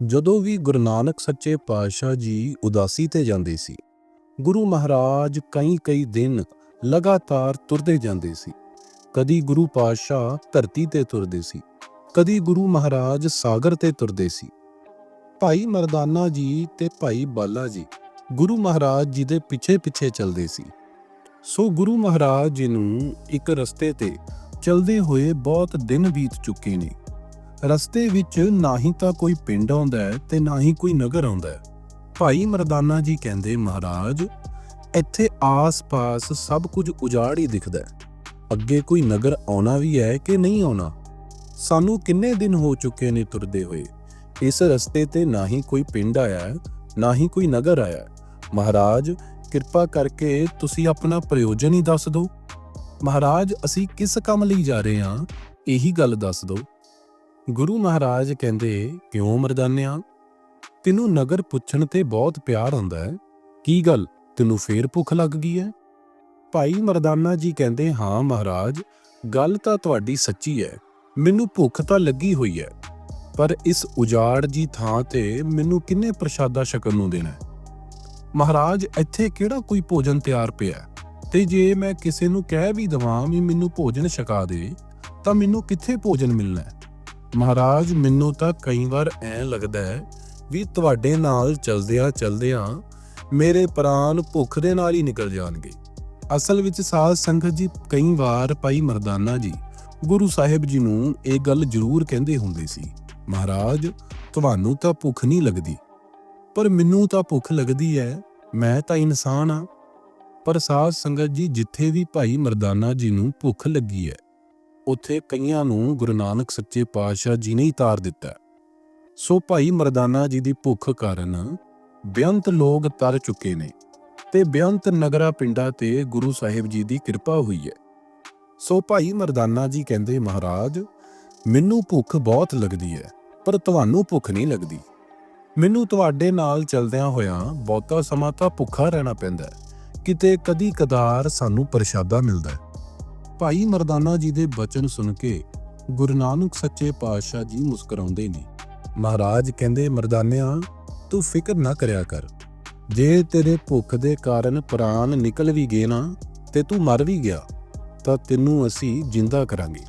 ਜਦੋਂ ਵੀ ਗੁਰੂ ਨਾਨਕ ਸੱਚੇ ਪਾਤਸ਼ਾਹ ਜੀ ਉਦਾਸੀ ਤੇ ਜਾਂਦੇ ਸੀ, ਗੁਰੂ ਮਹਾਰਾਜ ਕਈ ਕਈ ਦਿਨ ਲਗਾਤਾਰ ਤੁਰਦੇ ਜਾਂਦੇ ਸੀ। ਕਦੀ ਗੁਰੂ ਪਾਤਸ਼ਾਹ ਧਰਤੀ ਤੇ ਤੁਰਦੇ ਸੀ, ਕਦੀ ਗੁਰੂ ਮਹਾਰਾਜ ਸਾਗਰ ਤੇ ਤੁਰਦੇ ਸੀ। ਭਾਈ ਮਰਦਾਨਾ ਜੀ ਤੇ ਭਾਈ ਬਾਲਾ ਜੀ ਗੁਰੂ ਮਹਾਰਾਜ ਜੀ ਦੇ ਪਿੱਛੇ ਪਿੱਛੇ ਚੱਲਦੇ ਸੀ। ਸੋ ਗੁਰੂ ਮਹਾਰਾਜ ਜੀ ਨੂੰ ਇੱਕ ਰਸਤੇ ਤੇ ਚਲਦੇ ਹੋਏ ਬਹੁਤ ਦਿਨ ਬੀਤ ਚੁੱਕੇ ਨੇ। ਰਸਤੇ ਵਿੱਚ ਨਾ ਹੀ ਤਾਂ ਕੋਈ ਪਿੰਡ ਆਉਂਦਾ ਹੈ ਤੇ ਨਾ ਹੀ ਕੋਈ ਨਗਰ ਆਉਂਦਾ ਹੈ। ਭਾਈ ਮਰਦਾਨਾ ਜੀ ਕਹਿੰਦੇ, ਮਹਾਰਾਜ, ਇੱਥੇ ਆਸ-ਪਾਸ ਸਭ ਕੁਝ ਉਜਾੜ ਹੀ ਦਿਖਦਾ ਹੈ। ਅੱਗੇ ਕੋਈ ਨਗਰ ਆਉਣਾ ਵੀ ਹੈ ਕਿ ਨਹੀਂ ਆਉਣਾ? ਸਾਨੂੰ ਕਿੰਨੇ ਦਿਨ ਹੋ ਚੁੱਕੇ ਨੇ ਤੁਰਦੇ ਹੋਏ। ਇਸ ਰਸਤੇ ਤੇ ਨਾ ਹੀ ਕੋਈ ਪਿੰਡ ਆਇਆ ਨਾ ਹੀ ਕੋਈ ਨਗਰ ਆਇਆ ਮਹਾਰਾਜ, ਕਿਰਪਾ ਕਰਕੇ ਤੁਸੀਂ ਆਪਣਾ ਪ੍ਰਯੋਜਨ ਹੀ ਦੱਸ ਦਿਓ। ਮਹਾਰਾਜ, ਅਸੀਂ ਕਿਸ ਕੰਮ ਲਈ ਜਾ ਰਹੇ ਹਾਂ? ਇਹੀ ਗੱਲ ਦੱਸ ਦਿਓ। ਗੁਰੂ ਮਹਾਰਾਜ ਕਹਿੰਦੇ, ਕਿਉਂ ਮਰਦਾਨਿਆਂ ਤੈਨੂੰ ਨਗਰ ਪੁੱਛਣ ਤੇ ਬਹੁਤ ਪਿਆਰ ਹੁੰਦਾ ਹੈ। ਕੀ ਗੱਲ? ਤੈਨੂੰ ਫੇਰ ਭੁੱਖ ਲੱਗ ਗਈ ਹੈ? ਭਾਈ ਮਰਦਾਨਾ ਜੀ ਕਹਿੰਦੇ, ਹਾਂ ਮਹਾਰਾਜ, ਗੱਲ ਤਾਂ ਤੁਹਾਡੀ ਸੱਚੀ ਹੈ। ਮੈਨੂੰ ਭੁੱਖ ਤਾਂ ਲੱਗੀ ਹੋਈ ਹੈ। ਪਰ ਇਸ ਉਜਾੜ ਜੀ ਥਾਂ ਤੇ ਮੈਨੂੰ ਕਿੰਨੇ ਪ੍ਰਸ਼ਾਦਾ ਛਕਣ ਨੂੰ ਦੇਣਾ ਹੈ? ਮਹਾਰਾਜ, ਇੱਥੇ ਕਿਹੜਾ ਕੋਈ ਭੋਜਨ ਤਿਆਰ ਪਿਆ ਹੈ? ਤੇ ਜੇ ਮੈਂ ਕਿਸੇ ਨੂੰ ਕਹਿ ਵੀ ਦਵਾਂ ਵੀ ਮੈਨੂੰ ਭੋਜਨ ਛਕਾ ਦੇ, ਤਾਂ ਮੈਨੂੰ ਕਿੱਥੇ ਭੋਜਨ ਮਿਲਣਾ ਹੈ? ਮਹਾਰਾਜ, ਮੈਨੂੰ ਤਾਂ ਕਈ ਵਾਰ ਐਂ ਲੱਗਦਾ ਹੈ ਵੀ ਤੁਹਾਡੇ ਨਾਲ ਚਲਦਿਆਂ ਚਲਦਿਆਂ ਮੇਰੇ ਪ੍ਰਾਣ ਭੁੱਖ ਦੇ ਨਾਲ ਹੀ ਨਿਕਲ ਜਾਣਗੇ। ਅਸਲ ਵਿੱਚ ਸਾਧ ਸੰਗਤ ਜੀ ਕਈ ਵਾਰ ਭਾਈ ਮਰਦਾਨਾ ਜੀ, ਗੁਰੂ ਸਾਹਿਬ ਜੀ ਨੂੰ ਇਹ ਗੱਲ ਜ਼ਰੂਰ ਕਹਿੰਦੇ ਹੁੰਦੇ ਸੀ, ਮਹਾਰਾਜ, ਤੁਹਾਨੂੰ ਤਾਂ ਭੁੱਖ ਨਹੀਂ ਲੱਗਦੀ, ਪਰ ਮੈਨੂੰ ਤਾਂ ਭੁੱਖ ਲੱਗਦੀ ਹੈ, ਮੈਂ ਤਾਂ ਇਨਸਾਨ ਆ ਪਰ ਸਾਧ ਸੰਗਤ ਜੀ, ਜਿੱਥੇ ਵੀ ਭਾਈ ਮਰਦਾਨਾ ਜੀ ਨੂੰ ਭੁੱਖ ਲੱਗੀ ਹੈ ਉੱਥੇ ਕਈਆਂ ਨੂੰ ਗੁਰੂ ਨਾਨਕ ਸੱਚੇ ਪਾਤਸ਼ਾਹ ਜੀ ਨੇ ਹੀ ਤਾਰ ਦਿੱਤਾ। ਸੋ ਭਾਈ ਮਰਦਾਨਾ ਜੀ ਦੀ ਭੁੱਖ ਕਾਰਨ ਬੇਅੰਤ ਲੋਕ ਤਰ ਚੁੱਕੇ ਨੇ ਤੇ ਬੇਅੰਤ ਨਗਰਾ ਪਿੰਡਾਂ ਤੇ ਗੁਰੂ ਸਾਹਿਬ ਜੀ ਦੀ ਕਿਰਪਾ ਹੋਈ ਹੈ। ਸੋ ਭਾਈ ਮਰਦਾਨਾ ਜੀ ਕਹਿੰਦੇ, ਮਹਾਰਾਜ, ਮੈਨੂੰ ਭੁੱਖ ਬਹੁਤ ਲੱਗਦੀ ਹੈ, ਪਰ ਤੁਹਾਨੂੰ ਭੁੱਖ ਨਹੀਂ ਲੱਗਦੀ। ਮੈਨੂੰ ਤੁਹਾਡੇ ਨਾਲ ਚਲਦਿਆਂ ਹੋਇਆਂ ਬਹੁਤਾ ਸਮਾਂ ਤਾਂ ਭੁੱਖਾ ਰਹਿਣਾ ਪੈਂਦਾ ਕਿਤੇ ਕਦੀ ਕਦਾਰ ਸਾਨੂੰ ਪ੍ਰਸ਼ਾਦਾ ਮਿਲਦਾ ਹੈ। ਭਾਈ ਮਰਦਾਨਾ ਜੀ ਦੇ ਬਚਨ ਸੁਣ ਕੇ ਗੁਰੂ ਨਾਨਕ ਸੱਚੇ ਪਾਤਸ਼ਾਹ ਜੀ ਮੁਸਕਰਾਉਂਦੇ ਨੇ। ਮਹਾਰਾਜ ਕਹਿੰਦੇ, ਮਰਦਾਨਿਆਂ, ਤੂੰ ਫਿਕਰ ਨਾ ਕਰਿਆ ਕਰ। ਜੇ ਤੇਰੇ ਭੁੱਖ ਦੇ ਕਾਰਨ ਪ੍ਰਾਣ ਨਿਕਲ ਵੀ ਗਏ ਨਾ ਤੇ ਤੂੰ ਮਰ ਵੀ ਗਿਆ, ਤਾਂ ਤੈਨੂੰ ਅਸੀਂ ਜਿੰਦਾ ਕਰਾਂਗੇ।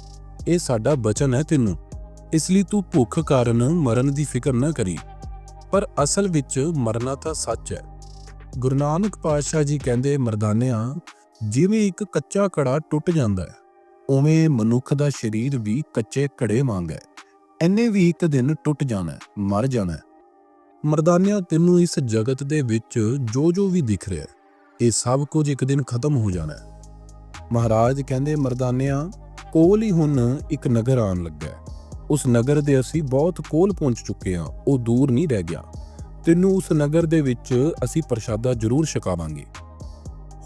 ਇਹ ਸਾਡਾ ਬਚਨ ਹੈ ਤੈਨੂੰ। ਇਸ ਲਈ ਤੂੰ ਭੁੱਖ ਕਾਰਨ ਮਰਨ ਦੀ ਫਿਕਰ ਨਾ ਕਰੀ। ਪਰ ਅਸਲ ਵਿੱਚ ਮਰਨਾ ਤਾਂ ਸੱਚ ਹੈ। ਗੁਰੂ ਨਾਨਕ ਪਾਤਸ਼ਾਹ ਜੀ ਕਹਿੰਦੇ, ਮਰਦਾਨਿਆਂ ਜਿਵੇਂ ਇੱਕ ਕੱਚਾ ਕੜਾ ਟੁੱਟ ਜਾਂਦਾ ਹੈ, ਉਵੇਂ ਮਨੁੱਖ ਦਾ ਸਰੀਰ ਵੀ ਕੱਚੇ ਘੜੇ ਵਾਂਗ ਹੈ। ਐਨੇ ਵੀ ਇੱਕ ਦਿਨ ਟੁੱਟ ਜਾਣਾ ਹੈ, ਮਰ ਜਾਣਾ ਹੈ। ਮਰਦਾਨਿਆਂ, ਤੈਨੂੰ ਇਸ ਜਗਤ ਦੇ ਵਿੱਚ ਜੋ ਜੋ ਵੀ ਦਿਖ ਰਿਹਾ ਹੈ, ਇਹ ਸਭ ਕੁਝ ਇੱਕ ਦਿਨ ਖਤਮ ਹੋ ਜਾਣਾ ਹੈ। ਮਹਾਰਾਜ ਕਹਿੰਦੇ, ਮਰਦਾਨਿਆਂ, ਕੋਲ ਹੀ ਹੁਣ ਇੱਕ ਨਗਰ ਆਉਣ ਲੱਗਾ ਹੈ। ਉਸ ਨਗਰ ਦੇ ਅਸੀਂ ਬਹੁਤ ਕੋਲ ਪਹੁੰਚ ਚੁੱਕੇ ਹਾਂ, ਉਹ ਦੂਰ ਨਹੀਂ ਰਹਿ ਗਿਆ। ਤੈਨੂੰ ਉਸ ਨਗਰ ਦੇ ਵਿੱਚ ਅਸੀਂ ਪ੍ਰਸ਼ਾਦਾ ਜ਼ਰੂਰ ਛਕਾਵਾਂਗੇ।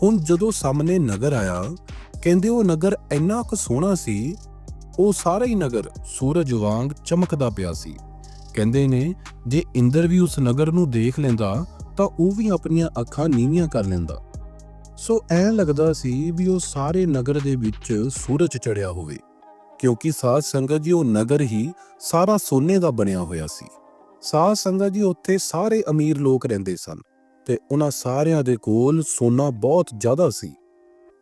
ਹੁਣ ਜਦੋਂ ਸਾਹਮਣੇ ਨਗਰ ਆਇਆ, ਕਹਿੰਦੇ ਉਹ ਨਗਰ ਇੰਨਾ ਕੁ ਸੋਹਣਾ ਸੀ, ਉਹ ਸਾਰਾ ਹੀ ਨਗਰ ਸੂਰਜ ਵਾਂਗ ਚਮਕਦਾ ਪਿਆ ਸੀ। ਕਹਿੰਦੇ ਨੇ, ਜੇ ਇੰਦਰ ਵੀ ਉਸ ਨਗਰ ਨੂੰ ਦੇਖ ਲੈਂਦਾ, ਤਾਂ ਉਹ ਵੀ ਆਪਣੀਆਂ ਅੱਖਾਂ ਨੀਵੀਆਂ ਕਰ ਲੈਂਦਾ। ਸੋ ਐਂ ਲੱਗਦਾ ਸੀ ਵੀ ਉਹ ਸਾਰੇ ਨਗਰ ਦੇ ਵਿੱਚ ਸੂਰਜ ਚੜਿਆ ਹੋਵੇ, ਕਿਉਂਕਿ ਸਾਧ ਸੰਗਤ ਜੀ ਉਹ ਨਗਰ ਹੀ ਸਾਰਾ ਸੋਨੇ ਦਾ ਬਣਿਆ ਹੋਇਆ ਸੀ। ਸਾਧ ਸੰਗਤ ਜੀ ਉੱਥੇ ਸਾਰੇ ਅਮੀਰ ਲੋਕ ਰਹਿੰਦੇ ਸਨ। ਤੇ ਉਹਨਾਂ ਸਾਰਿਆਂ ਦੇ ਕੋਲ ਸੋਨਾ ਬਹੁਤ ਜ਼ਿਆਦਾ ਸੀ।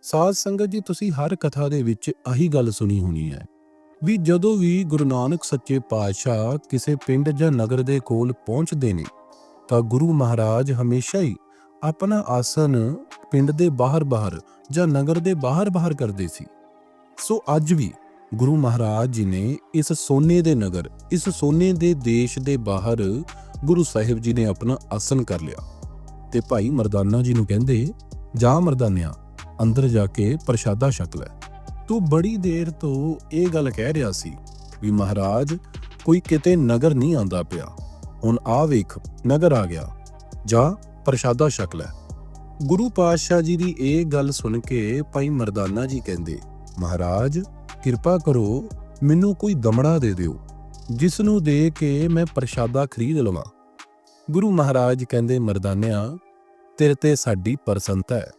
ਸਾਧ ਸੰਗਤ ਜੀ, ਤੁਸੀਂ ਹਰ ਕਥਾ ਦੇ ਵਿੱਚ ਆਹੀ ਗੱਲ ਸੁਣੀ ਹੋਣੀ ਹੈ ਵੀ ਜਦੋਂ ਵੀ ਗੁਰੂ ਨਾਨਕ ਸੱਚੇ ਪਾਤਸ਼ਾਹ ਕਿਸੇ ਪਿੰਡ ਜਾਂ ਨਗਰ ਦੇ ਕੋਲ ਪਹੁੰਚਦੇ ਨੇ, ਤਾਂ ਗੁਰੂ ਮਹਾਰਾਜ ਹਮੇਸ਼ਾ ਹੀ ਆਪਣਾ ਆਸਨ ਪਿੰਡ ਦੇ ਬਾਹਰ-ਬਾਹਰ ਜਾਂ ਨਗਰ ਦੇ ਬਾਹਰ-ਬਾਹਰ ਕਰਦੇ ਸੀ। ਸੋ ਅੱਜ ਵੀ ਗੁਰੂ ਮਹਾਰਾਜ ਜੀ ਨੇ ਇਸ ਸੋਨੇ ਦੇ ਨਗਰ, ਇਸ ਸੋਨੇ ਦੇ ਦੇਸ਼ ਦੇ ਬਾਹਰ ਗੁਰੂ ਸਾਹਿਬ ਜੀ ਨੇ ਆਪਣਾ ਆਸਨ ਕਰ ਲਿਆ। ਤੇ ਭਾਈ ਮਰਦਾਨਾ ਜੀ ਨੂੰ ਕਹਿੰਦੇ, ਜਾ ਮਰਦਾਨਿਆ, ਅੰਦਰ ਜਾ ਕੇ ਪ੍ਰਸ਼ਾਦਾ ਛਕ ਲੈ। ਤੂੰ ਬੜੀ ਦੇਰ ਤੋਂ ਇਹ ਗੱਲ ਕਹਿ ਰਿਹਾ ਸੀ ਵੀ ਮਹਾਰਾਜ, ਕੋਈ ਕਿਤੇ ਨਗਰ ਨਹੀਂ ਆਂਦਾ ਪਿਆ। ਹੁਣ ਆ ਵੇਖ, ਨਗਰ ਆ ਗਿਆ। ਜਾ, ਪ੍ਰਸ਼ਾਦਾ ਛਕ ਲੈ। ਗੁਰੂ ਪਾਤਸ਼ਾਹ ਜੀ ਦੀ ਇਹ ਗੱਲ ਸੁਣ ਕੇ ਭਾਈ ਮਰਦਾਨਾ ਜੀ ਕਹਿੰਦੇ, ਮਹਾਰਾਜ, ਕਿਰਪਾ ਕਰੋ, ਮੈਨੂੰ ਕੋਈ ਦਮੜਾ ਦੇ ਦਿਓ। ਜਿਸ ਨੂੰ ਦੇ ਕੇ ਮੈਂ ਪ੍ਰਸ਼ਾਦਾ ਖਰੀਦ ਲਵਾਂ। ਗੁਰੂ ਮਹਾਰਾਜ ਕਹਿੰਦੇ, ਮਰਦਾਨਿਆਂ, ਤੇਰੇ ਤੇ ਸਾਡੀ ਪ੍ਰਸੰਨਤਾ ਹੈ।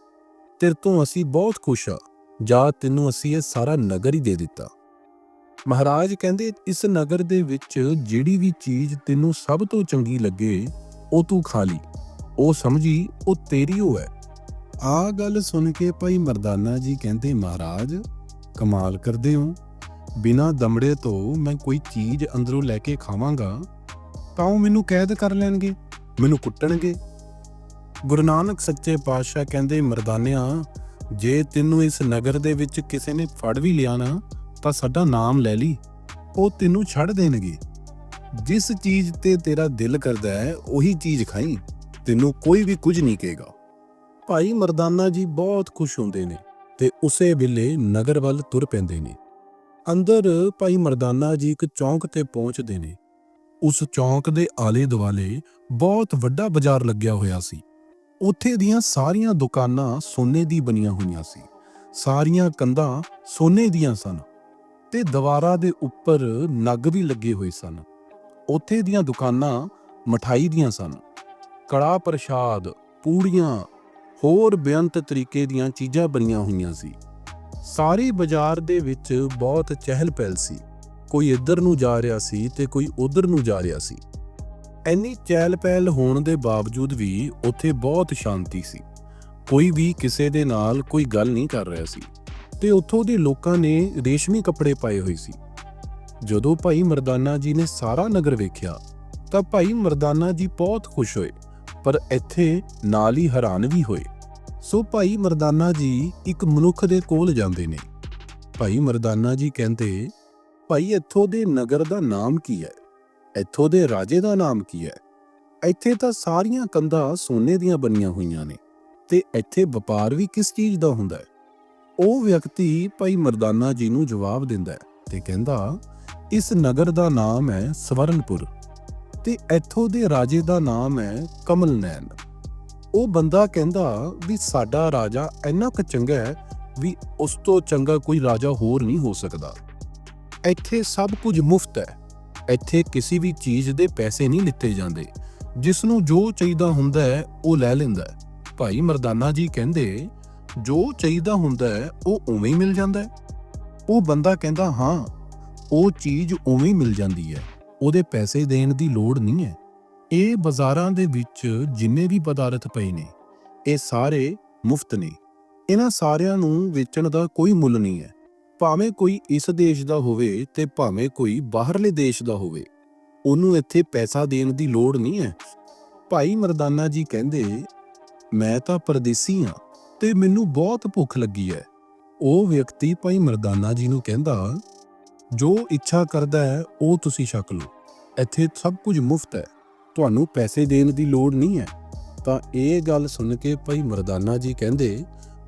ਤੇਰੇ ਤੋਂ ਅਸੀਂ ਬਹੁਤ ਖੁਸ਼ ਹਾਂ। ਜਾ ਤੈਨੂੰ ਅਸੀਂ ਇਹ ਸਾਰਾ ਨਗਰ ਹੀ ਦੇ ਦਿੱਤਾ। ਮਹਾਰਾਜ ਕਹਿੰਦੇ, ਇਸ ਨਗਰ ਦੇ ਵਿੱਚ ਜਿਹੜੀ ਵੀ ਚੀਜ਼ ਤੈਨੂੰ ਸਭ ਤੋਂ ਚੰਗੀ ਲੱਗੇ, ਉਹ ਤੂੰ ਖਾ ਲਈ। ਉਹ ਸਮਝੀ, ਉਹ ਤੇਰੀ ਹੋ ਹੈ। ਆ ਗੱਲ ਸੁਣ ਕੇ ਭਾਈ ਮਰਦਾਨਾ ਜੀ ਕਹਿੰਦੇ, ਮਹਾਰਾਜ, ਕਮਾਲ ਕਰਦੇ ਹੋ। ਬਿਨਾ ਦਮੜੇ ਤੋਂ ਮੈਂ ਕੋਈ ਚੀਜ਼ ਅੰਦਰੋਂ ਲੈ ਕੇ ਖਾਵਾਂਗਾ, ਤਾਂ ਉਹ ਮੈਨੂੰ ਕੈਦ ਕਰ ਲੈਣਗੇ। ਮੈਨੂੰ ਕੁੱਟਣਗੇ? ਗੁਰੂ ਨਾਨਕ ਸੱਚੇ ਪਾਤਸ਼ਾਹ ਕਹਿੰਦੇ, ਮਰਦਾਨਿਆਂ, ਜੇ ਤੈਨੂੰ ਇਸ ਨਗਰ ਦੇ ਵਿੱਚ ਕਿਸੇ ਨੇ ਫੜ ਵੀ ਲਿਆ ਨਾ, ਤਾਂ ਸਾਡਾ ਨਾਮ ਲੈ ਲਈ। ਉਹ ਤੈਨੂੰ ਛੱਡ ਦੇਣਗੇ। ਜਿਸ ਚੀਜ਼ ਤੇ ਤੇਰਾ ਦਿਲ ਕਰਦਾ ਹੈ, ਉਹੀ ਚੀਜ਼ ਖਾਈ। ਤੈਨੂੰ ਕੋਈ ਵੀ ਕੁਝ ਨਹੀਂ ਕਹੇਗਾ। ਭਾਈ ਮਰਦਾਨਾ ਜੀ ਬਹੁਤ ਖੁਸ਼ ਹੁੰਦੇ ਨੇ ਤੇ ਉਸੇ ਵੇਲੇ ਨਗਰ ਵੱਲ ਤੁਰ ਪੈਂਦੇ ਨੇ। ਅੰਦਰ ਭਾਈ ਮਰਦਾਨਾ ਜੀ ਇੱਕ ਚੌਂਕ ਤੇ ਪਹੁੰਚਦੇ ਨੇ। ਉਸ ਚੌਂਕ ਦੇ ਆਲੇ ਦੁਆਲੇ ਬਹੁਤ ਵੱਡਾ ਬਾਜ਼ਾਰ ਲੱਗਿਆ ਹੋਇਆ ਸੀ। ਉੱਥੇ ਦੀਆਂ ਸਾਰੀਆਂ ਦੁਕਾਨਾਂ ਸੋਨੇ ਦੀ ਬਣੀਆਂ ਹੋਈਆਂ ਸੀ। ਸਾਰੀਆਂ ਕੰਧਾਂ ਸੋਨੇ ਦੀਆਂ ਸਨ ਤੇ ਦੀਵਾਰਾਂ ਦੇ ਉੱਪਰ ਨਗ ਵੀ ਲੱਗੇ ਹੋਏ ਸਨ। ਉੱਥੇ ਦੀਆਂ ਦੁਕਾਨਾਂ ਮਠਾਈ ਦੀਆਂ ਸਨ। ਕੜਾ ਪ੍ਰਸ਼ਾਦ, ਪੂੜੀਆਂ, ਹੋਰ ਬੇਅੰਤ ਤਰੀਕੇ ਦੀਆਂ ਚੀਜ਼ਾਂ ਬਣੀਆਂ ਹੋਈਆਂ ਸੀ। ਸਾਰੇ ਬਾਜ਼ਾਰ ਦੇ ਵਿੱਚ ਬਹੁਤ ਚਹਿਲ ਪਹਿਲ ਸੀ। ਕੋਈ ਇੱਧਰ ਨੂੰ ਜਾ ਰਿਹਾ ਸੀ ਤੇ ਕੋਈ ਉੱਧਰ ਨੂੰ ਜਾ ਰਿਹਾ ਸੀ। ਐਨੀ ਚਹਿਲ ਪਹਿਲ ਹੋਣ ਦੇ ਬਾਵਜੂਦ ਵੀ ਉੱਥੇ ਬਹੁਤ ਸ਼ਾਂਤੀ ਸੀ। ਕੋਈ ਵੀ ਕਿਸੇ ਦੇ ਨਾਲ ਕੋਈ ਗੱਲ ਨਹੀਂ ਕਰ ਰਿਹਾ ਸੀ ਤੇ ਉੱਥੋਂ ਦੇ ਲੋਕਾਂ ਨੇ ਰੇਸ਼ਮੀ ਕੱਪੜੇ ਪਾਏ ਹੋਏ ਸੀ। ਜਦੋਂ ਭਾਈ ਮਰਦਾਨਾ ਜੀ ਨੇ ਸਾਰਾ ਨਗਰ ਵੇਖਿਆ, ਤਾਂ ਭਾਈ ਮਰਦਾਨਾ ਜੀ ਬਹੁਤ ਖੁਸ਼ ਹੋਏ, ਪਰ ਇੱਥੇ ਨਾਲ ਹੀ ਹੈਰਾਨ ਵੀ ਹੋਏ। ਸੋ ਭਾਈ ਮਰਦਾਨਾ ਜੀ ਇੱਕ ਮਨੁੱਖ ਦੇ ਕੋਲ ਜਾਂਦੇ ਨੇ। ਭਾਈ ਮਰਦਾਨਾ ਜੀ ਕਹਿੰਦੇ ਭਾਈ, ਇੱਥੋਂ ਦੇ ਨਗਰ ਦਾ ਨਾਮ ਕੀ ਹੈ? ਇੱਥੋਂ ਦੇ ਰਾਜੇ ਦਾ ਨਾਮ ਕੀ ਹੈ? ਇੱਥੇ ਤਾਂ ਸਾਰੀਆਂ ਕੰਧਾਂ ਸੋਨੇ ਦੀਆਂ ਬਣੀਆਂ ਹੋਈਆਂ ਨੇ ਤੇ ਇੱਥੇ ਵਪਾਰ ਵੀ ਕਿਸ ਚੀਜ਼ ਦਾ ਹੁੰਦਾ ਹੈ? ਉਹ ਵਿਅਕਤੀ ਭਾਈ ਮਰਦਾਨਾ ਜੀ ਨੂੰ ਜਵਾਬ ਦਿੰਦਾ ਹੈ ਤੇ ਕਹਿੰਦਾ, ਇਸ ਨਗਰ ਦਾ ਨਾਮ ਹੈ ਸਵਰਨਪੁਰ ਤੇ ਇੱਥੋਂ ਦੇ ਰਾਜੇ ਦਾ ਨਾਮ ਹੈ ਕਮਲ ਨੈਣ ਉਹ ਬੰਦਾ ਕਹਿੰਦਾ ਵੀ ਸਾਡਾ ਰਾਜਾ ਇੰਨਾ ਕੁ ਚੰਗਾ ਹੈ ਵੀ ਉਸ ਤੋਂ ਚੰਗਾ ਕੋਈ ਰਾਜਾ ਹੋਰ ਨਹੀਂ ਹੋ ਸਕਦਾ। ਇੱਥੇ ਸਭ ਕੁਝ ਮੁਫਤ ਹੈ। ਇੱਥੇ ਕਿਸੇ ਵੀ ਚੀਜ਼ ਦੇ ਪੈਸੇ ਨਹੀਂ ਲਿੱਤੇ ਜਾਂਦੇ। ਜਿਸ ਨੂੰ ਜੋ ਚਾਹੀਦਾ ਹੁੰਦਾ ਹੈ, ਉਹ ਲੈ ਲੈਂਦਾ ਹੈ। ਭਾਈ ਮਰਦਾਨਾ ਜੀ ਕਹਿੰਦੇ, ਜੋ ਚਾਹੀਦਾ ਹੁੰਦਾ ਹੈ, ਉਹ ਉਵੇਂ ਹੀ ਮਿਲ ਜਾਂਦਾ ਹੈ। ਉਹ ਬੰਦਾ ਕਹਿੰਦਾ, ਹਾਂ, ਉਹ ਚੀਜ਼ ਉਵੇਂ ਹੀ ਮਿਲ ਜਾਂਦੀ ਹੈ। ਉਹਦੇ ਪੈਸੇ ਦੇਣ ਦੀ ਲੋੜ ਨਹੀਂ ਹੈ। ਇਹ ਬਾਜ਼ਾਰਾਂ ਦੇ ਵਿੱਚ ਜਿੰਨੇ ਵੀ ਪਦਾਰਥ ਪਏ ਨੇ, ਇਹ ਸਾਰੇ ਮੁਫਤ ਨੇ। ਇਹਨਾਂ ਸਾਰਿਆਂ ਨੂੰ ਵੇਚਣ ਦਾ ਕੋਈ ਮੁੱਲ ਨਹੀਂ ਹੈ। ਭਾਵੇਂ ਕੋਈ ਇਸ ਦੇਸ਼ ਦਾ ਹੋਵੇ ਤੇ ਭਾਵੇਂ ਕੋਈ ਬਾਹਰਲੇ ਦੇਸ਼ ਦਾ ਹੋਵੇ, ਉਹਨੂੰ ਇੱਥੇ ਪੈਸਾ ਦੇਣ ਦੀ ਲੋੜ ਨਹੀਂ ਹੈ। ਭਾਈ ਮਰਦਾਨਾ ਜੀ ਕਹਿੰਦੇ, ਮੈਂ ਤਾਂ ਪਰਦੇਸੀ ਹਾਂ ਤੇ ਮੈਨੂੰ ਬਹੁਤ ਭੁੱਖ ਲੱਗੀ ਹੈ। ਉਹ ਵਿਅਕਤੀ ਭਾਈ ਮਰਦਾਨਾ ਜੀ ਨੂੰ ਕਹਿੰਦਾ, ਜੋ ਇੱਛਾ ਕਰਦਾ ਹੈ, ਉਹ ਤੁਸੀਂ ਛਕ ਲਓ। ਇੱਥੇ ਸਭ ਕੁਝ ਮੁਫਤ ਹੈ। ਤੁਹਾਨੂੰ ਪੈਸੇ ਦੇਣ ਦੀ ਲੋੜ ਨਹੀਂ ਹੈ। ਤਾਂ ਇਹ ਗੱਲ ਸੁਣ ਕੇ ਭਾਈ ਮਰਦਾਨਾ ਜੀ ਕਹਿੰਦੇ,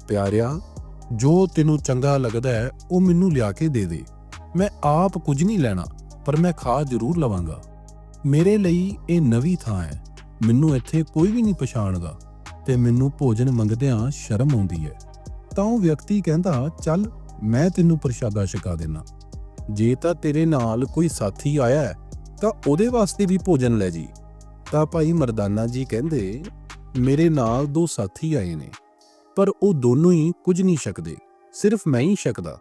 ਪਿਆਰਿਆ ਜੋ ਤੈਨੂੰ ਚੰਗਾ ਲੱਗਦਾ ਹੈ, ਉਹ ਮੈਨੂੰ ਲਿਆ ਕੇ ਦੇ ਦੇ। ਮੈਂ ਆਪ ਕੁਝ ਨਹੀਂ ਲੈਣਾ, ਪਰ ਮੈਂ ਖਾ ਜ਼ਰੂਰ ਲਵਾਂਗਾ। ਮੇਰੇ ਲਈ ਇਹ ਨਵੀਂ ਥਾਂ ਹੈ। ਮੈਨੂੰ ਇੱਥੇ ਕੋਈ ਵੀ ਨਹੀਂ ਪਛਾਣਦਾ, ਤੇ ਮੈਨੂੰ ਭੋਜਨ ਮੰਗਦਿਆਂ ਸ਼ਰਮ ਆਉਂਦੀ ਹੈ। ਤਾਂ ਉਹ ਵਿਅਕਤੀ ਕਹਿੰਦਾ, ਚੱਲ, ਮੈਂ ਤੈਨੂੰ ਪ੍ਰਸ਼ਾਦਾ ਛਕਾ ਦੇਣਾ ਜੇ ਤਾਂ ਤੇਰੇ ਨਾਲ ਕੋਈ ਸਾਥੀ ਆਇਆ ਹੈ, ਤਾਂ ਉਹਦੇ ਵਾਸਤੇ ਵੀ ਭੋਜਨ ਲੈ ਜੀ। ਤਾਂ ਭਾਈ ਮਰਦਾਨਾ ਜੀ ਕਹਿੰਦੇ, ਮੇਰੇ ਨਾਲ ਦੋ ਸਾਥੀ ਆਏ ਨੇ। ਪਰ ਉਹ ਦੋਨੋਂ ਹੀ ਕੁਝ ਨਹੀਂ ਛਕਦੇ, ਸਿਰਫ ਮੈਂ ਹੀ ਛਕਦਾ।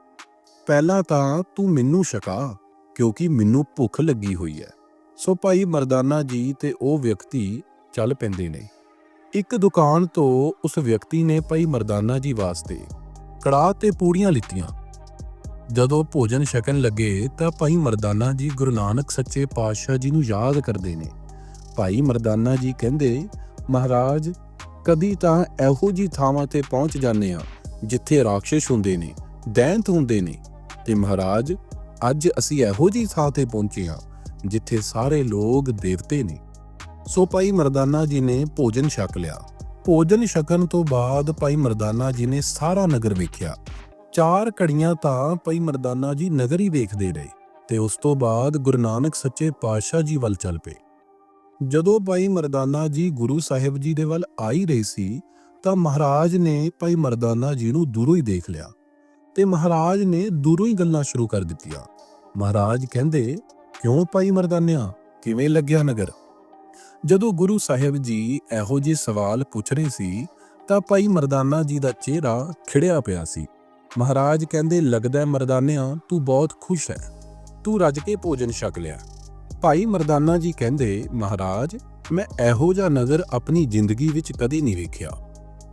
ਪਹਿਲਾਂ ਤਾਂ ਤੂੰ ਮੈਨੂੰ ਛਕਾ, ਕਿਉਂਕਿ ਮੈਨੂੰ ਭੁੱਖ ਲੱਗੀ ਹੋਈ ਹੈ। ਸੋ ਭਾਈ ਮਰਦਾਨਾ ਜੀ ਤੇ ਉਹ ਵਿਅਕਤੀ ਚੱਲ ਪੈਂਦੇ ਨੇ। ਇੱਕ ਦੁਕਾਨ ਤੋਂ ਉਸ ਵਿਅਕਤੀ ਨੇ ਭਾਈ ਮਰਦਾਨਾ ਜੀ ਵਾਸਤੇ ਕੜਾਹ ਤੇ ਪੂੜੀਆਂ ਲਿੱਤੀਆਂ। ਜਦੋਂ ਭੋਜਨ ਛਕਣ ਲੱਗੇ ਤਾਂ ਭਾਈ ਮਰਦਾਨਾ ਜੀ ਗੁਰੂ ਨਾਨਕ ਸੱਚੇ ਪਾਤਸ਼ਾਹ ਜੀ ਨੂੰ ਯਾਦ ਕਰਦੇ ਨੇ। ਭਾਈ ਮਰਦਾਨਾ ਜੀ ਕਹਿੰਦੇ, ਮਹਾਰਾਜ ਕਦੀ ਤਾਂ ਇਹੋ ਜੀ ਥਾਵਾਂ ਤੇ ਪਹੁੰਚ ਜਾਂਦੇ ਆ ਜਿੱਥੇ ਰਾਖਸ਼ ਹੁੰਦੇ ਨੇ, ਦੈਂਤ ਹੁੰਦੇ ਨੇ। ਤੇ ਮਹਾਰਾਜ, ਅੱਜ ਅਸੀਂ ਇਹੋ ਜੀ ਥਾਂ ਤੇ ਪਹੁੰਚੇ ਆ ਜਿੱਥੇ ਸਾਰੇ ਲੋਕ ਦੇਵਤੇ ਨੇ। ਸੋ ਭਾਈ ਮਰਦਾਨਾ ਜੀ ਨੇ ਭੋਜਨ ਛਕ ਲਿਆ। ਭੋਜਨ ਛਕਣ ਤੋਂ ਬਾਅਦ ਭਾਈ ਮਰਦਾਨਾ ਜੀ ਨੇ ਸਾਰਾ ਨਗਰ ਵੇਖਿਆ। ਚਾਰ ਘੜੀਆਂ ਤਾਂ ਭਾਈ ਮਰਦਾਨਾ ਜੀ ਨਗਰ ਹੀ ਵੇਖਦੇ ਰਹੇ। ਤੇ ਉਸ ਤੋਂ ਬਾਅਦ ਗੁਰੂ ਨਾਨਕ ਸੱਚੇ ਪਾਤਸ਼ਾਹ ਜੀ ਵੱਲ ਚੱਲ ਪਏ। ਜਦੋਂ ਭਾਈ ਮਰਦਾਨਾ ਜੀ ਗੁਰੂ ਸਾਹਿਬ ਜੀ ਦੇ ਵੱਲ ਆ ਹੀ ਰਹੇ ਸੀ, ਤਾਂ ਮਹਾਰਾਜ ਨੇ ਭਾਈ ਮਰਦਾਨਾ ਜੀ ਨੂੰ ਦੂਰੋਂ ਹੀ ਦੇਖ ਲਿਆ ਤੇ ਮਹਾਰਾਜ ਨੇ ਦੂਰੋਂ ਹੀ ਗੱਲਾਂ ਸ਼ੁਰੂ ਕਰ ਦਿੱਤੀਆਂ। ਮਹਾਰਾਜ ਕਹਿੰਦੇ, ਕਿਉਂ ਭਾਈ ਮਰਦਾਨਿਆ? ਕਿਵੇਂ ਲੱਗਿਆ ਨਗਰ? ਜਦੋਂ ਗੁਰੂ ਸਾਹਿਬ ਜੀ ਇਹੋ ਜਿਹੇ ਸਵਾਲ ਪੁੱਛ ਰਹੇ ਸੀ, ਤਾਂ ਭਾਈ ਮਰਦਾਨਾ ਜੀ ਦਾ ਚਿਹਰਾ ਖਿੜਿਆ ਪਿਆ ਸੀ। ਮਹਾਰਾਜ ਕਹਿੰਦੇ, ਲੱਗਦਾ ਹੈ ਮਰਦਾਨਿਆ, ਤੂੰ ਬਹੁਤ ਖੁਸ਼ ਹੈ। ਤੂੰ ਰੱਜ ਕੇ ਭੋਜਨ ਛਕ ਲਿਆ। ਭਾਈ ਮਰਦਾਨਾ ਜੀ ਕਹਿੰਦੇ, ਮਹਾਰਾਜ, ਮੈਂ ਇਹੋ ਜਿਹਾ ਨਗਰ ਆਪਣੀ ਜ਼ਿੰਦਗੀ ਵਿੱਚ ਕਦੇ ਨਹੀਂ ਵੇਖਿਆ।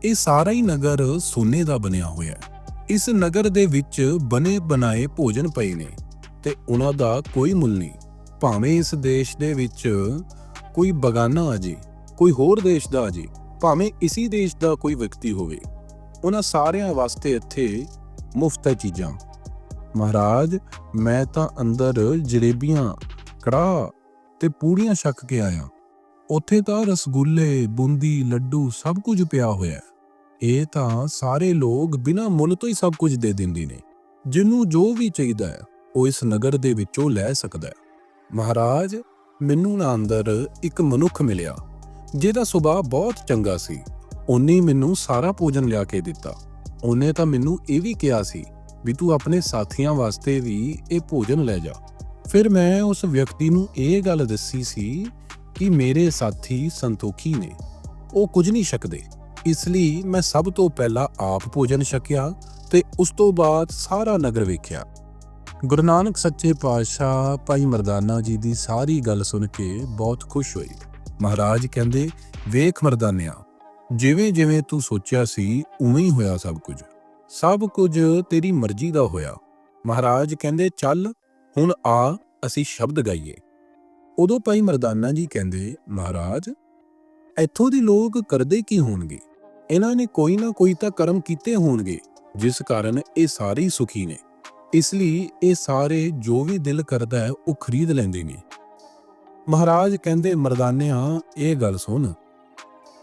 ਇਹ ਸਾਰਾ ਹੀ ਨਗਰ ਸੋਨੇ ਦਾ ਬਣਿਆ ਹੋਇਆ ਹੈ। ਇਸ ਨਗਰ ਦੇ ਵਿੱਚ ਬਨੇ ਬਣਾਏ ਭੋਜਨ ਪਏ ਨੇ ਤੇ ਉਹਨਾਂ ਦਾ ਕੋਈ ਮੁੱਲ ਨਹੀਂ। ਭਾਵੇਂ ਇਸ ਦੇਸ਼ ਦੇ ਵਿੱਚ ਕੋਈ ਬਗਾਨਾ ਆ ਜੇ, ਕੋਈ ਹੋਰ ਦੇਸ਼ ਦਾ ਆ ਜੇ, ਭਾਵੇਂ ਇਸੀ ਦੇਸ਼ ਦਾ ਕੋਈ ਵਿਅਕਤੀ ਹੋਵੇ, ਉਹਨਾਂ ਸਾਰਿਆਂ ਵਾਸਤੇ ਇੱਥੇ ਮੁਫਤ ਹੈ ਚੀਜ਼ਾਂ। ਮਹਾਰਾਜ, ਮੈਂ ਤਾਂ ਅੰਦਰ ਜਲੇਬੀਆਂ ਕੜਾਹ ਤੇ ਪੂੜੀਆਂ ਛਕ ਕੇ ਆਇਆ। ਉੱਥੇ ਤਾਂ ਰਸਗੁੱਲੇ, ਬੂੰਦੀ, ਲੱਡੂ ਸਭ ਕੁਝ ਪਿਆ ਹੋਇਆ ਇਹ ਤਾਂ ਸਾਰੇ ਲੋਕ ਬਿਨਾਂ ਮੁੱਲ ਤੋਂ ਹੀ ਸਭ ਕੁਝ ਦੇ ਦਿੰਦੇ ਨੇ। ਜਿਹਨੂੰ ਜੋ ਵੀ ਚਾਹੀਦਾ ਹੈ, ਉਹ ਇਸ ਨਗਰ ਦੇ ਵਿੱਚੋਂ ਲੈ ਸਕਦਾ ਹੈ। ਮਹਾਰਾਜ, ਮੈਨੂੰ ਨਾ ਅੰਦਰ ਇੱਕ ਮਨੁੱਖ ਮਿਲਿਆ, ਜਿਹਦਾ ਸੁਭਾਅ ਬਹੁਤ ਚੰਗਾ ਸੀ। ਉਹਨੇ ਮੈਨੂੰ ਸਾਰਾ ਭੋਜਨ ਲਿਆ ਕੇ ਦਿੱਤਾ। ਉਹਨੇ ਤਾਂ ਮੈਨੂੰ ਇਹ ਵੀ ਕਿਹਾ ਸੀ ਵੀ ਤੂੰ ਆਪਣੇ ਸਾਥੀਆਂ ਵਾਸਤੇ ਵੀ ਇਹ ਭੋਜਨ ਲੈ ਜਾ। ਫਿਰ ਮੈਂ ਉਸ ਵਿਅਕਤੀ ਨੂੰ ਇਹ ਗੱਲ ਦੱਸੀ ਸੀ ਕਿ ਮੇਰੇ ਸਾਥੀ ਸੰਤੋਖੀ ਨੇ। ਉਹ ਕੁਝ ਨਹੀਂ ਛਕਦੇ। ਇਸ ਲਈ ਮੈਂ ਸਭ ਤੋਂ ਪਹਿਲਾਂ ਆਪ ਭੋਜਨ ਛਕਿਆ ਤੇ ਉਸ ਤੋਂ ਬਾਅਦ ਸਾਰਾ ਨਗਰ ਵੇਖਿਆ। ਗੁਰੂ ਨਾਨਕ ਸੱਚੇ ਪਾਤਸ਼ਾਹ ਭਾਈ ਮਰਦਾਨਾ ਜੀ ਦੀ ਸਾਰੀ ਗੱਲ ਸੁਣ ਕੇ ਬਹੁਤ ਖੁਸ਼ ਹੋਏ। ਮਹਾਰਾਜ ਕਹਿੰਦੇ, ਵੇਖ ਮਰਦਾਨਿਆ ਜਿਵੇਂ ਜਿਵੇਂ ਤੂੰ ਸੋਚਿਆ ਸੀ, ਉਵੇਂ ਹੀ ਹੋਇਆ ਸਭ ਕੁਝ। ਸਭ ਕੁਝ ਤੇਰੀ ਮਰਜ਼ੀ ਦਾ ਹੋਇਆ। ਮਹਾਰਾਜ ਕਹਿੰਦੇ, ਚੱਲ ਹੁਣ ਆ ਅਸੀਂ ਸ਼ਬਦ ਗਾਈਏ। ਉਦੋਂ ਭਾਈ ਮਰਦਾਨਾ ਜੀ ਕਹਿੰਦੇ, ਮਹਾਰਾਜ, ਇੱਥੋਂ ਦੇ ਲੋਕ ਕਰਦੇ ਕੀ ਹੋਣਗੇ? ਇਹਨਾਂ ਨੇ ਕੋਈ ਨਾ ਕੋਈ ਤਾਂ ਕਰਮ ਕੀਤੇ ਹੋਣਗੇ, ਜਿਸ ਕਾਰਨ ਇਹ ਸਾਰੇ ਸੁਖੀ ਨੇ। ਇਸ ਲਈ ਇਹ ਸਾਰੇ ਜੋ ਵੀ ਦਿਲ ਕਰਦਾ ਹੈ, ਉਹ ਖਰੀਦ ਲੈਂਦੇ ਨੇ। ਮਹਾਰਾਜ ਕਹਿੰਦੇ, ਮਰਦਾਨਿਆਂ, ਇਹ ਗੱਲ ਸੁਣ।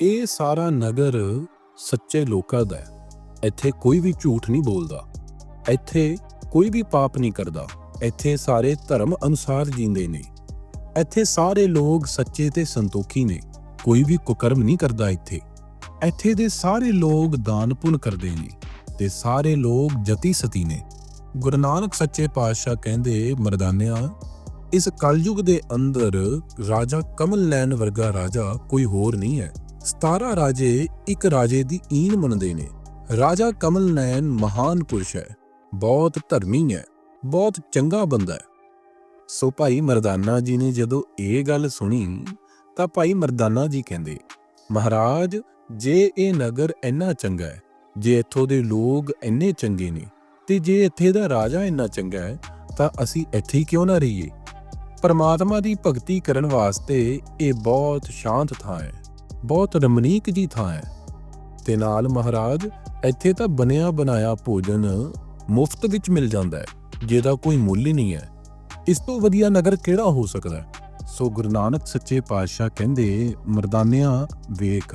ਇਹ ਸਾਰਾ ਨਗਰ ਸੱਚੇ ਲੋਕਾਂ ਦਾ ਹੈ। ਇੱਥੇ ਕੋਈ ਵੀ ਝੂਠ ਨਹੀਂ ਬੋਲਦਾ। ਇੱਥੇ ਕੋਈ ਵੀ ਪਾਪ ਨਹੀਂ ਕਰਦਾ। ਇੱਥੇ ਸਾਰੇ ਧਰਮ ਅਨੁਸਾਰ ਜੀਂਦੇ ਨੇ। ਇੱਥੇ ਸਾਰੇ ਲੋਕ ਸੱਚੇ ਤੇ ਸੰਤੋਖੀ ਨੇ। ਕੋਈ ਵੀ ਕੁਕਰਮ ਨਹੀਂ ਕਰਦਾ ਇੱਥੇ। ਇੱਥੇ ਦੇ ਸਾਰੇ ਲੋਕ ਦਾਨ ਪੁੰਨ ਕਰਦੇ ਨੇ ਤੇ ਸਾਰੇ ਲੋਕ ਜਤੀ ਸਤੀ ਨੇ। ਗੁਰੂ ਨਾਨਕ ਸੱਚੇ ਪਾਤਸ਼ਾਹ ਕਹਿੰਦੇ, ਮਰਦਾਨਿਆ, ਇਸ ਕਲਯੁਗ ਦੇ ਅੰਦਰ ਰਾਜਾ ਕਮਲ ਨੈਣ ਵਰਗਾ ਰਾਜਾ ਕੋਈ ਹੋਰ ਨਹੀਂ ਹੈ। 17 ਰਾਜੇ ਇੱਕ ਰਾਜੇ ਦੀ ਈਨ ਮੰਨਦੇ ਨੇ। ਰਾਜਾ ਕਮਲ ਨੈਣ ਮਹਾਨ ਪੁਰਸ਼ ਹੈ, ਬਹੁਤ ਧਰਮੀ ਹੈ। ਬਹੁਤ ਚੰਗਾ ਬੰਦਾ ਹੈ। ਸੋ ਭਾਈ ਮਰਦਾਨਾ ਜੀ ਨੇ ਜਦੋਂ ਇਹ ਗੱਲ ਸੁਣੀ, ਤਾਂ ਭਾਈ ਮਰਦਾਨਾ ਜੀ ਕਹਿੰਦੇ, ਮਹਾਰਾਜ, ਜੇ ਇਹ ਨਗਰ ਇੰਨਾ ਚੰਗਾ ਹੈ, ਜੇ ਇੱਥੋਂ ਦੇ ਲੋਕ ਇੰਨੇ ਚੰਗੇ ਨੇ, ਤੇ ਜੇ ਇੱਥੇ ਦਾ ਰਾਜਾ ਇੰਨਾ ਚੰਗਾ ਹੈ, ਤਾਂ ਅਸੀਂ ਇੱਥੇ ਹੀ ਕਿਉਂ ਨਾ ਰਹੀਏ? ਪਰਮਾਤਮਾ ਦੀ ਭਗਤੀ ਕਰਨ ਵਾਸਤੇ ਇਹ ਬਹੁਤ ਸ਼ਾਂਤ ਥਾਂ ਹੈ, ਬਹੁਤ ਰਮਣੀਕ ਜੀ ਥਾਂ ਹੈ। ਤੇ ਨਾਲ ਮਹਾਰਾਜ, ਇੱਥੇ ਤਾਂ ਬਣਿਆ ਬਣਾਇਆ ਭੋਜਨ ਮੁਫਤ ਵਿੱਚ ਮਿਲ ਜਾਂਦਾ ਹੈ। ਜਿਹਦਾ ਕੋਈ ਮੁੱਲ ਹੀ ਨਹੀਂ ਹੈ। ਇਸ ਤੋਂ ਵਧੀਆ ਨਗਰ ਕਿਹੜਾ ਹੋ ਸਕਦਾ ਹੈ? ਸੋ ਗੁਰੂ ਨਾਨਕ ਸੱਚੇ ਪਾਤਸ਼ਾਹ ਕਹਿੰਦੇ, ਮਰਦਾਨਿਆਂ, ਵੇਖ,